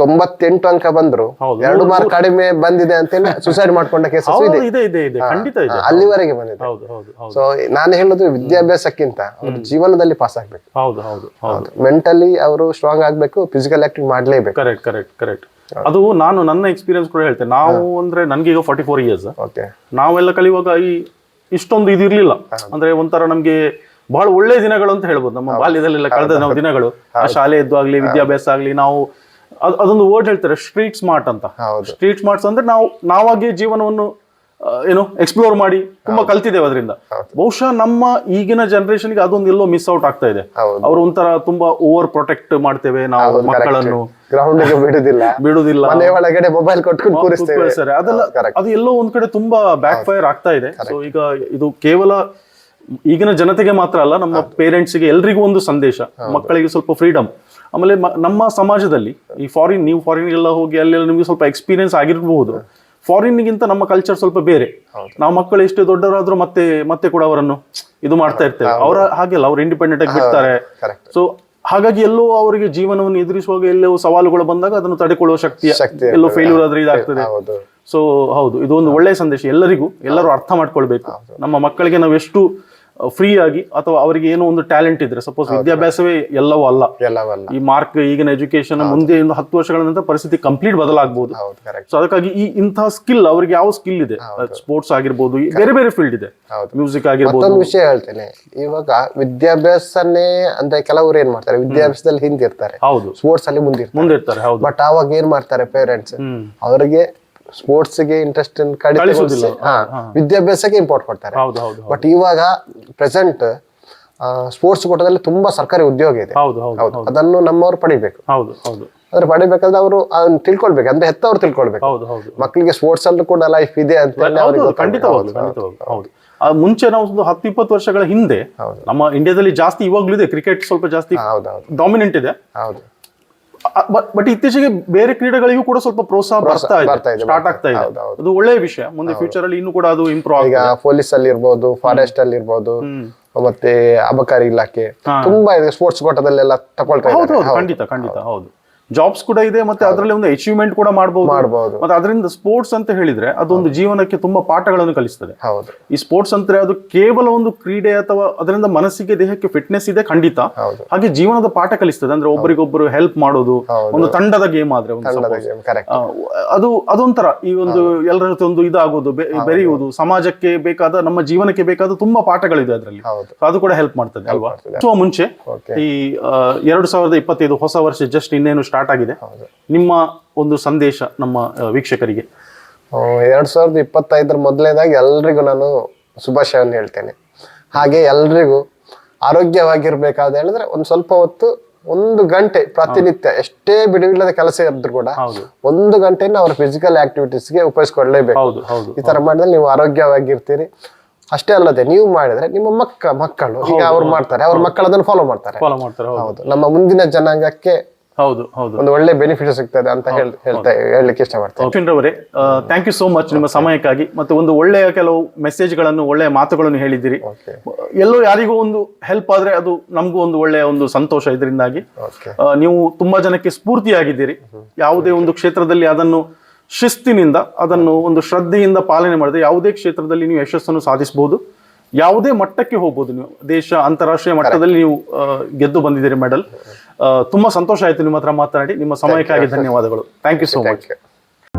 ತೊಂಬತ್ತೆಂಟು ಅಂಕ ಬಂದ್ರು. ಎರಡು ಮಾರ್ಕ್ ಕಡಿಮೆ ಬಂದಿದೆ ಅಂತೇಳಿ [laughs] ಸುಸೈಡ್ ಮಾಡ್ಕೊಂಡ ಕೇಸಸ್ ಇದೆ. ಅಲ್ಲಿವರೆಗೆ ಬಂದಿದೆ. ಹೌದು ಹೌದು ಹೌದು. ಸೊ ನಾನು ಹೇಳೋದು ವಿದ್ಯಾಭ್ಯಾಸಕ್ಕಿಂತ ಅವ್ರ ಜೀವನದಲ್ಲಿ ಪಾಸ್ ಆಗ್ಬೇಕು. ಹೌದು ಹೌದು ಹೌದು. ಮೆಂಟಲಿ ಅವರು ಸ್ಟ್ರಾಂಗ್ ಆಗ್ಬೇಕು ಫಿಸಿಕಲ್ ಆಕ್ಟಿವ್ ಮಾಡ್ಲೇಬೇಕು. ಕರೆಕ್ಟ್ ಕರೆಕ್ಟ್ ಕರೆಕ್ಟ್ ಅದು ನಾನು ನನ್ನ ಎಕ್ಸ್ಪೀರಿಯನ್ಸ್ ಕೂಡ ಹೇಳ್ತೇನೆ. ನಾವು ಅಂದ್ರೆ ನನ್ಗೆ ಈಗ ಫಾರ್ಟಿ ಫೋರ್ ಇಯರ್ಸ್ ಓಕೆ ನಾವೆಲ್ಲ ಕಲಿಯುವಾಗ ಈ ಇಷ್ಟೊಂದು ಇದು ಇರ್ಲಿಲ್ಲ. ಅಂದ್ರೆ ಒಂಥರ ನಮ್ಗೆ ಬಹಳ ಒಳ್ಳೆ ದಿನಗಳು ಅಂತ ಹೇಳ್ಬೋದು. ನಮ್ಮ ಬಾಲ್ಯದಲ್ಲೆಲ್ಲ ಕಳೆದ ನಾವು ದಿನಗಳು. ಆ ಶಾಲೆಯದ್ದು ಆಗ್ಲಿ ವಿದ್ಯಾಭ್ಯಾಸ ಆಗ್ಲಿ ನಾವು ಅದ್- ಅದೊಂದು ವರ್ಡ್ ಹೇಳ್ತಾರೆ ಸ್ಟ್ರೀಟ್ ಸ್ಮಾರ್ಟ್ ಅಂತ. ಸ್ಟ್ರೀಟ್ ಸ್ಮಾರ್ಟ್ಸ್ ಅಂದ್ರೆ ನಾವು ನಾವಾಗಿ ಜೀವನವನ್ನು ಏನು ಎಕ್ಸ್ಪ್ಲೋರ್ ಮಾಡಿ ತುಂಬಾ ಕಲ್ತಿದ್ದೇವೆ ಅದರಿಂದ. ಬಹುಶಃ ನಮ್ಮ ಈಗಿನ ಜನರೇಷನ್ಗೆ ಅದೊಂದು ಎಲ್ಲೋ ಮಿಸ್ ಔಟ್ ಆಗ್ತಾ ಇದೆ. ಅವ್ರು ಒಂಥರ ತುಂಬಾ ಓವರ್ ಪ್ರೊಟೆಕ್ಟ್ ಮಾಡ್ತೇವೆ ನಾವು ಮಕ್ಕಳನ್ನು. ಗ್ರೌಂಡ್ ಬಿಡುದಿಲ್ಲ. [laughs] ಬಿಡುದಿಲ್ಲ. ಮನೆ ಒಳಗಡೆ ಮೊಬೈಲ್ ಕೊಟ್ಕೊಂಡು ಕೂರಿಸ್ತೇವೆ. ಅದೆಲ್ಲ ಅದು ಎಲ್ಲೋ ಒಂದ್ ಕಡೆ ತುಂಬಾ ಬ್ಯಾಕ್ ಫೈರ್ ಆಗ್ತಾ ಇದೆ. ಸೊ ಈಗ ಇದು ಕೇವಲ ಈಗಿನ ಜನತೆಗೆ ಮಾತ್ರ ಅಲ್ಲ ನಮ್ಮ ಪೇರೆಂಟ್ಸ್ಗೆ ಎಲ್ರಿಗೂ ಒಂದು ಸಂದೇಶ. ಮಕ್ಕಳಿಗೆ ಸ್ವಲ್ಪ ಫ್ರೀಡಮ್ ಆಮೇಲೆ ನಮ್ಮ ಸಮಾಜದಲ್ಲಿ ಈ ಫಾರಿನ್ ನೀವು ಫಾರಿನ್ ಎಲ್ಲ ಹೋಗಿ ಅಲ್ಲೆಲ್ಲ ನಿಮಗೆ ಸ್ವಲ್ಪ ಎಕ್ಸ್ಪೀರಿಯನ್ಸ್ ಆಗಿರಬಹುದು ಫಾರಿನ್ಗಿಂತ ನಮ್ಮ ಕಲ್ಚರ್ ಸ್ವಲ್ಪ ಬೇರೆ. ನಾವು ಮಕ್ಕಳು ಎಷ್ಟೇ ದೊಡ್ಡವರಾದ್ರೂ ಮತ್ತೆ ಮತ್ತೆ ಕೂಡ ಅವರನ್ನು ಇದು ಮಾಡ್ತಾ ಇರ್ತೇವೆ. ಅವರ ಹಾಗೆಲ್ಲ ಅವ್ರು ಇಂಡಿಪೆಂಡೆಂಟ್ ಆಗಿ ಬಿಡ್ತಾರೆ. ಸೊ ಹಾಗಾಗಿ ಎಲ್ಲೋ ಅವರಿಗೆ ಜೀವನವನ್ನು ಎದುರಿಸುವಾಗ ಎಲ್ಲೋ ಸವಾಲುಗಳು ಬಂದಾಗ ಅದನ್ನು ತಡೆಕೊಳ್ಳುವ ಶಕ್ತಿ ಎಲ್ಲೋ ಫೇಲ್ಯೂರ್ ಆದ್ರೆ ಇದಾಗ್ತದೆ. ಸೊ ಹೌದು. ಇದು ಒಂದು ಒಳ್ಳೆಯ ಸಂದೇಶ. ಎಲ್ಲರಿಗೂ ಎಲ್ಲರೂ ಅರ್ಥ ಮಾಡ್ಕೊಳ್ಬೇಕು. ನಮ್ಮ ಮಕ್ಕಳಿಗೆ ನಾವು ಎಷ್ಟು ಫ್ರೀ ಆಗಿ ಅಥವಾ ಅವರಿಗೆ ಏನೋ ಒಂದು ಟ್ಯಾಲೆಂಟ್ ಇದ್ರೆ ಸಪೋಸ್ ವಿದ್ಯಾಭ್ಯಾಸವೇ ಎಲ್ಲವೂ ಅಲ್ಲ. ಎಲ್ಲವಲ್ಲ. ಈ ಮಾರ್ಕ್ ಈಗಿನ ಎಜುಕೇಶನ್ ಮುಂದೆ ಒಂದು ಹತ್ತು ವರ್ಷಗಳ ನಂತರ ಪರಿಸ್ಥಿತಿ ಕಂಪ್ಲೀಟ್ ಬದಲಾಗಬಹುದು ಸೊ ಅದಕ್ಕಾಗಿ ಈ ಇಂತಹ ಸ್ಕಿಲ್ ಅವ್ರಿಗೆ ಯಾವ ಸ್ಕಿಲ್ ಇದೆ? ಸ್ಪೋರ್ಟ್ಸ್ ಆಗಿರ್ಬೋದು ಬೇರೆ ಬೇರೆ ಫೀಲ್ಡ್ ಇದೆ. ಮ್ಯೂಸಿಕ್ ಆಗಿರ್ಬೋದು. ಒಂದು ವಿಷಯ ಹೇಳ್ತೇನೆ. ಇವಾಗ ವಿದ್ಯಾಭ್ಯಾಸನೇ ಅಂದ್ರೆ ಕೆಲವರು ಏನ್ ಮಾಡ್ತಾರೆ? ವಿದ್ಯಾಭ್ಯಾಸದಲ್ಲಿ ಹಿಂದಿರ್ತಾರೆ. ಹೌದು. ಸ್ಪೋರ್ಟ್ಸ್ ಅಲ್ಲಿ ಮುಂದಿರ್ತಾರೆ. ಮುಂದೆ ಇರ್ತಾರೆ ಹೌದು. ಬಟ್ ಅವಾಗ ಏನ್ ಮಾಡ್ತಾರೆ ಪೇರೆಂಟ್ಸ್ ಅವರಿಗೆ ಸ್ಪೋರ್ಟ್ಸ್ಗೆ ಇಂಟ್ರೆಸ್ಟ್ ಹಾ ವಿದ್ಯಾಭ್ಯಾಸಕ್ಕೆ ಇಂಪಾರ್ಟ್ ಕೊಡ್ತಾರೆ. ಹೌದು ಹೌದು ಬಟ್ ಇವಾಗ ಪ್ರೆಸೆಂಟ್ ಸ್ಪೋರ್ಟ್ಸ್ ಕೋಟದಲ್ಲಿ ತುಂಬಾ ಸರ್ಕಾರಿ ಉದ್ಯೋಗ ಇದೆ. ಹೌದು ಹೌದು ಹೌದು. ಅದನ್ನು ನಮ್ಮವರು ಪಡಿಬೇಕು. ಹೌದು ಹೌದು. ಅಂದ್ರೆ ಪಡಿಬೇಕಂದ್ರೆ ಅವರು ಅದನ್ನ ತಿಳ್ಕೊಳ್ಬೇಕು. ಅಂದ್ರೆ ಹೆತ್ತವ್ರು ತಿಳ್ಕೊಳ್ಬೇಕು. ಹೌದು ಹೌದು. ಮಕ್ಕಳಿಗೆ ಸ್ಪೋರ್ಟ್ಸ್ ಅಲ್ಲೂ ಕೂಡ ಲೈಫ್ ಇದೆ ಅಂತ ಹೌದು, ಮುಂಚೆ ನಾವು ಒಂದು ಹತ್ತು ಇಪ್ಪತ್ತು ವರ್ಷಗಳ ಹಿಂದೆ. ನಮ್ಮ ಇಂಡಿಯಾದಲ್ಲಿ ಜಾಸ್ತಿ ಇವಾಗ್ಲೂ ಇದೆ. ಕ್ರಿಕೆಟ್ ಸ್ವಲ್ಪ ಜಾಸ್ತಿ ಡಾಮಿನೆಂಟ್ ಇದೆ. ಹೌದು. ಬಟ್ ಇತ್ತೀಚೆಗೆ ಬೇರೆ ಕ್ರೀಡೆಗಳಿಗೂ ಕೂಡ ಸ್ವಲ್ಪ ಪ್ರೋತ್ಸಾಹ ಬರ್ತಾ ಇದೆ. ಸ್ಟಾರ್ಟ್ ಆಗ್ತಾ ಇದೆ. ಅದು ಒಳ್ಳೆಯ ವಿಷಯ. ಮುಂದೆ ಫ್ಯೂಚರ್ ಅಲ್ಲಿ ಇನ್ನೂ ಕೂಡ ಅದು ಇಂಪ್ರೂವ್ ಈಗ ಪೊಲೀಸ್ ಅಲ್ಲಿ ಇರ್ಬೋದು ಫಾರೆಸ್ಟ್ ಅಲ್ಲಿ ಇರ್ಬೋದು. ಮತ್ತೆ ಅಬಕಾರಿ ಇಲಾಖೆ. ತುಂಬಾ ಇದೆ ಸ್ಪೋರ್ಟ್ಸ್ ಕೋಟದಲ್ಲೆಲ್ಲ ತಗೊಳ್ತಾ ಖಂಡಿತ ಖಂಡಿತ ಹೌದು. ಜಾಬ್ಸ್ ಕೂಡ ಇದೆ ಮತ್ತೆ ಅದರಲ್ಲಿ ಒಂದು ಅಚೀವ್ಮೆಂಟ್ ಕೂಡ ಮಾಡಬಹುದು ಮಾಡಬಹುದು ಮತ್ತೆ ಅದರಿಂದ ಸ್ಪೋರ್ಟ್ಸ್ ಅಂತ ಹೇಳಿದ್ರೆ ಅದೊಂದು ಜೀವನಕ್ಕೆ ತುಂಬಾ ಪಾಠಗಳನ್ನು ಕಲಿಸ್ತದೆ. ಹೌದು. ಈ ಸ್ಪೋರ್ಟ್ಸ್ ಅಂದ್ರೆ ಅದು ಕೇವಲ ಒಂದು ಕ್ರೀಡೆ ಅಥವಾ ಅದರಿಂದ ಮನಸ್ಸಿಗೆ ದೇಹಕ್ಕೆ ಫಿಟ್ನೆಸ್ ಇದೆ ಖಂಡಿತ. ಹಾಗೆ ಜೀವನದ ಪಾಠ ಕಲಿಸ್ತದೆ. ಅಂದ್ರೆ ಒಬ್ಬರಿಗೊಬ್ಬರು ಹೆಲ್ಪ್ ಮಾಡೋದು ಒಂದು ತಂಡದ ಗೇಮ್ ಆದ್ರೆ ಅದು ಅದೊಂಥರ. ಈ ಒಂದು ಎಲ್ಲರ ಜೊತೆ ಒಂದು ಇದಾಗೋದು ಬೆರೆಯುವುದು ಸಮಾಜಕ್ಕೆ ಬೇಕಾದ ನಮ್ಮ ಜೀವನಕ್ಕೆ ಬೇಕಾದ ತುಂಬಾ ಪಾಠಗಳಿದೆ ಅದರಲ್ಲಿ. ಅದು ಕೂಡ ಹೆಲ್ಪ್ ಮಾಡ್ತದೆ ಅಲ್ವಾ. ಮುಂಚೆ. ಈ ಎರಡು ಸಾವಿರದ ಇಪ್ಪತ್ತೈದು ಹೊಸ ವರ್ಷ ಜಸ್ಟ್ ಇನ್ನೇನು ಸ್ಟಾರ್ಟ್ ಆಗಿದೆ. ನಿಮ್ಮ ಒಂದು ಸಂದೇಶ ನಮ್ಮ ವೀಕ್ಷಕರಿಗೆ. ಎರಡು ಸಾವಿರದ ಇಪ್ಪತ್ತೈದರ ಮೊದಲನೇದಾಗಿ ಎಲ್ರಿಗೂ ನಾನು ಶುಭಾಶಯವನ್ನು ಹೇಳ್ತೇನೆ. ಹಾಗೆ ಎಲ್ರಿಗೂ ಆರೋಗ್ಯವಾಗಿರ್ಬೇಕಾದ ಹೇಳಿದ್ರೆ ಒಂದು ಸ್ವಲ್ಪ ಹೊತ್ತು ಒಂದು ಗಂಟೆ ಪ್ರತಿನಿತ್ಯ ಎಷ್ಟೇ ಬಿಡುವಿಲ್ಲದ ಕೆಲಸ ಇದ್ರು ಕೂಡ ಒಂದು ಗಂಟೆನ ಅವ್ರ ಫಿಸಿಕಲ್ ಆಕ್ಟಿವಿಟೀಸ್ಗೆ ಉಪಯೋಗಿಸ್ಕೊಳ್ಳೇಬೇಕು. ಈ ತರ ಮಾಡಿದ್ರೆ ನೀವು ಆರೋಗ್ಯವಾಗಿರ್ತೀರಿ. ಅಷ್ಟೇ ಅಲ್ಲದೆ ನೀವು ಮಾಡಿದ್ರೆ ನಿಮ್ಮ ಮಕ್ಕ ಮಕ್ಕಳು ಈಗ ಅವ್ರು ಮಾಡ್ತಾರೆ ಅವ್ರ ಮಕ್ಕಳು ಅದನ್ನು ಫಾಲೋ ಮಾಡ್ತಾರೆ. ಹೌದು. ನಮ್ಮ ಮುಂದಿನ ಜನಾಂಗಕ್ಕೆ ಹೌದು ಹೌದು. ಒಂದು ಒಳ್ಳೆ ಬೆನಿಫಿಟ್ ಸಿಗ್ತದೆ ಅಂತ ಹೇಳ್ ಹೇಳ್ತಾ ಹೇಳಲಿಕ್ಕೆ ಇಷ್ಟಪಡ್ತೇನೆ. ಅಶ್ವಿನ್ ರವರೇ ಥ್ಯಾಂಕ್ ಯು ಸೋ ಮಚ್ ನಿಮ್ಮ ಸಮಯಕ್ಕಾಗಿ ಮತ್ತೆ ಒಂದು ಒಳ್ಳೆಯ ಕೆಲವು ಮೆಸೇಜ್ಗಳನ್ನು ಒಳ್ಳೆಯ ಮಾತುಗಳನ್ನು ಹೇಳಿದ್ದೀರಿ. ಎಲ್ಲೋ ಯಾರಿಗೂ ಒಂದು ಹೆಲ್ಪ್ ಆದ್ರೆ ಅದು ನಮಗೂ ಒಂದು ಒಳ್ಳೆಯ ಒಂದು ಸಂತೋಷ ಇದರಿಂದಾಗಿ. ನೀವು ತುಂಬಾ ಜನಕ್ಕೆ ಸ್ಫೂರ್ತಿಯಾಗಿದ್ದೀರಿ. ಯಾವುದೇ ಒಂದು ಕ್ಷೇತ್ರದಲ್ಲಿ ಅದನ್ನು ಶಿಸ್ತಿನಿಂದ ಅದನ್ನು ಒಂದು ಶ್ರದ್ಧೆಯಿಂದ ಪಾಲನೆ ಮಾಡಿದ್ರೆ ಯಾವುದೇ ಕ್ಷೇತ್ರದಲ್ಲಿ ನೀವು ಯಶಸ್ಸನ್ನು ಸಾಧಿಸಬಹುದು ಯಾವುದೇ ಮಟ್ಟಕ್ಕೆ ಹೋಗ್ಬೋದು ನೀವು. ದೇಶ ಅಂತಾರಾಷ್ಟ್ರೀಯ ಮಟ್ಟದಲ್ಲಿ ನೀವು ಗೆದ್ದು ಬಂದಿದ್ದೀರಿ ಮೆಡಲ್. ತುಂಬಾ ಸಂತೋಷ ಆಯ್ತು ನಿಮ್ಮ ಹತ್ರ ಮಾತನಾಡಿ. ನಿಮ್ಮ ಸಮಯಕ್ಕಾಗಿ ಧನ್ಯವಾದಗಳು. Thank you so much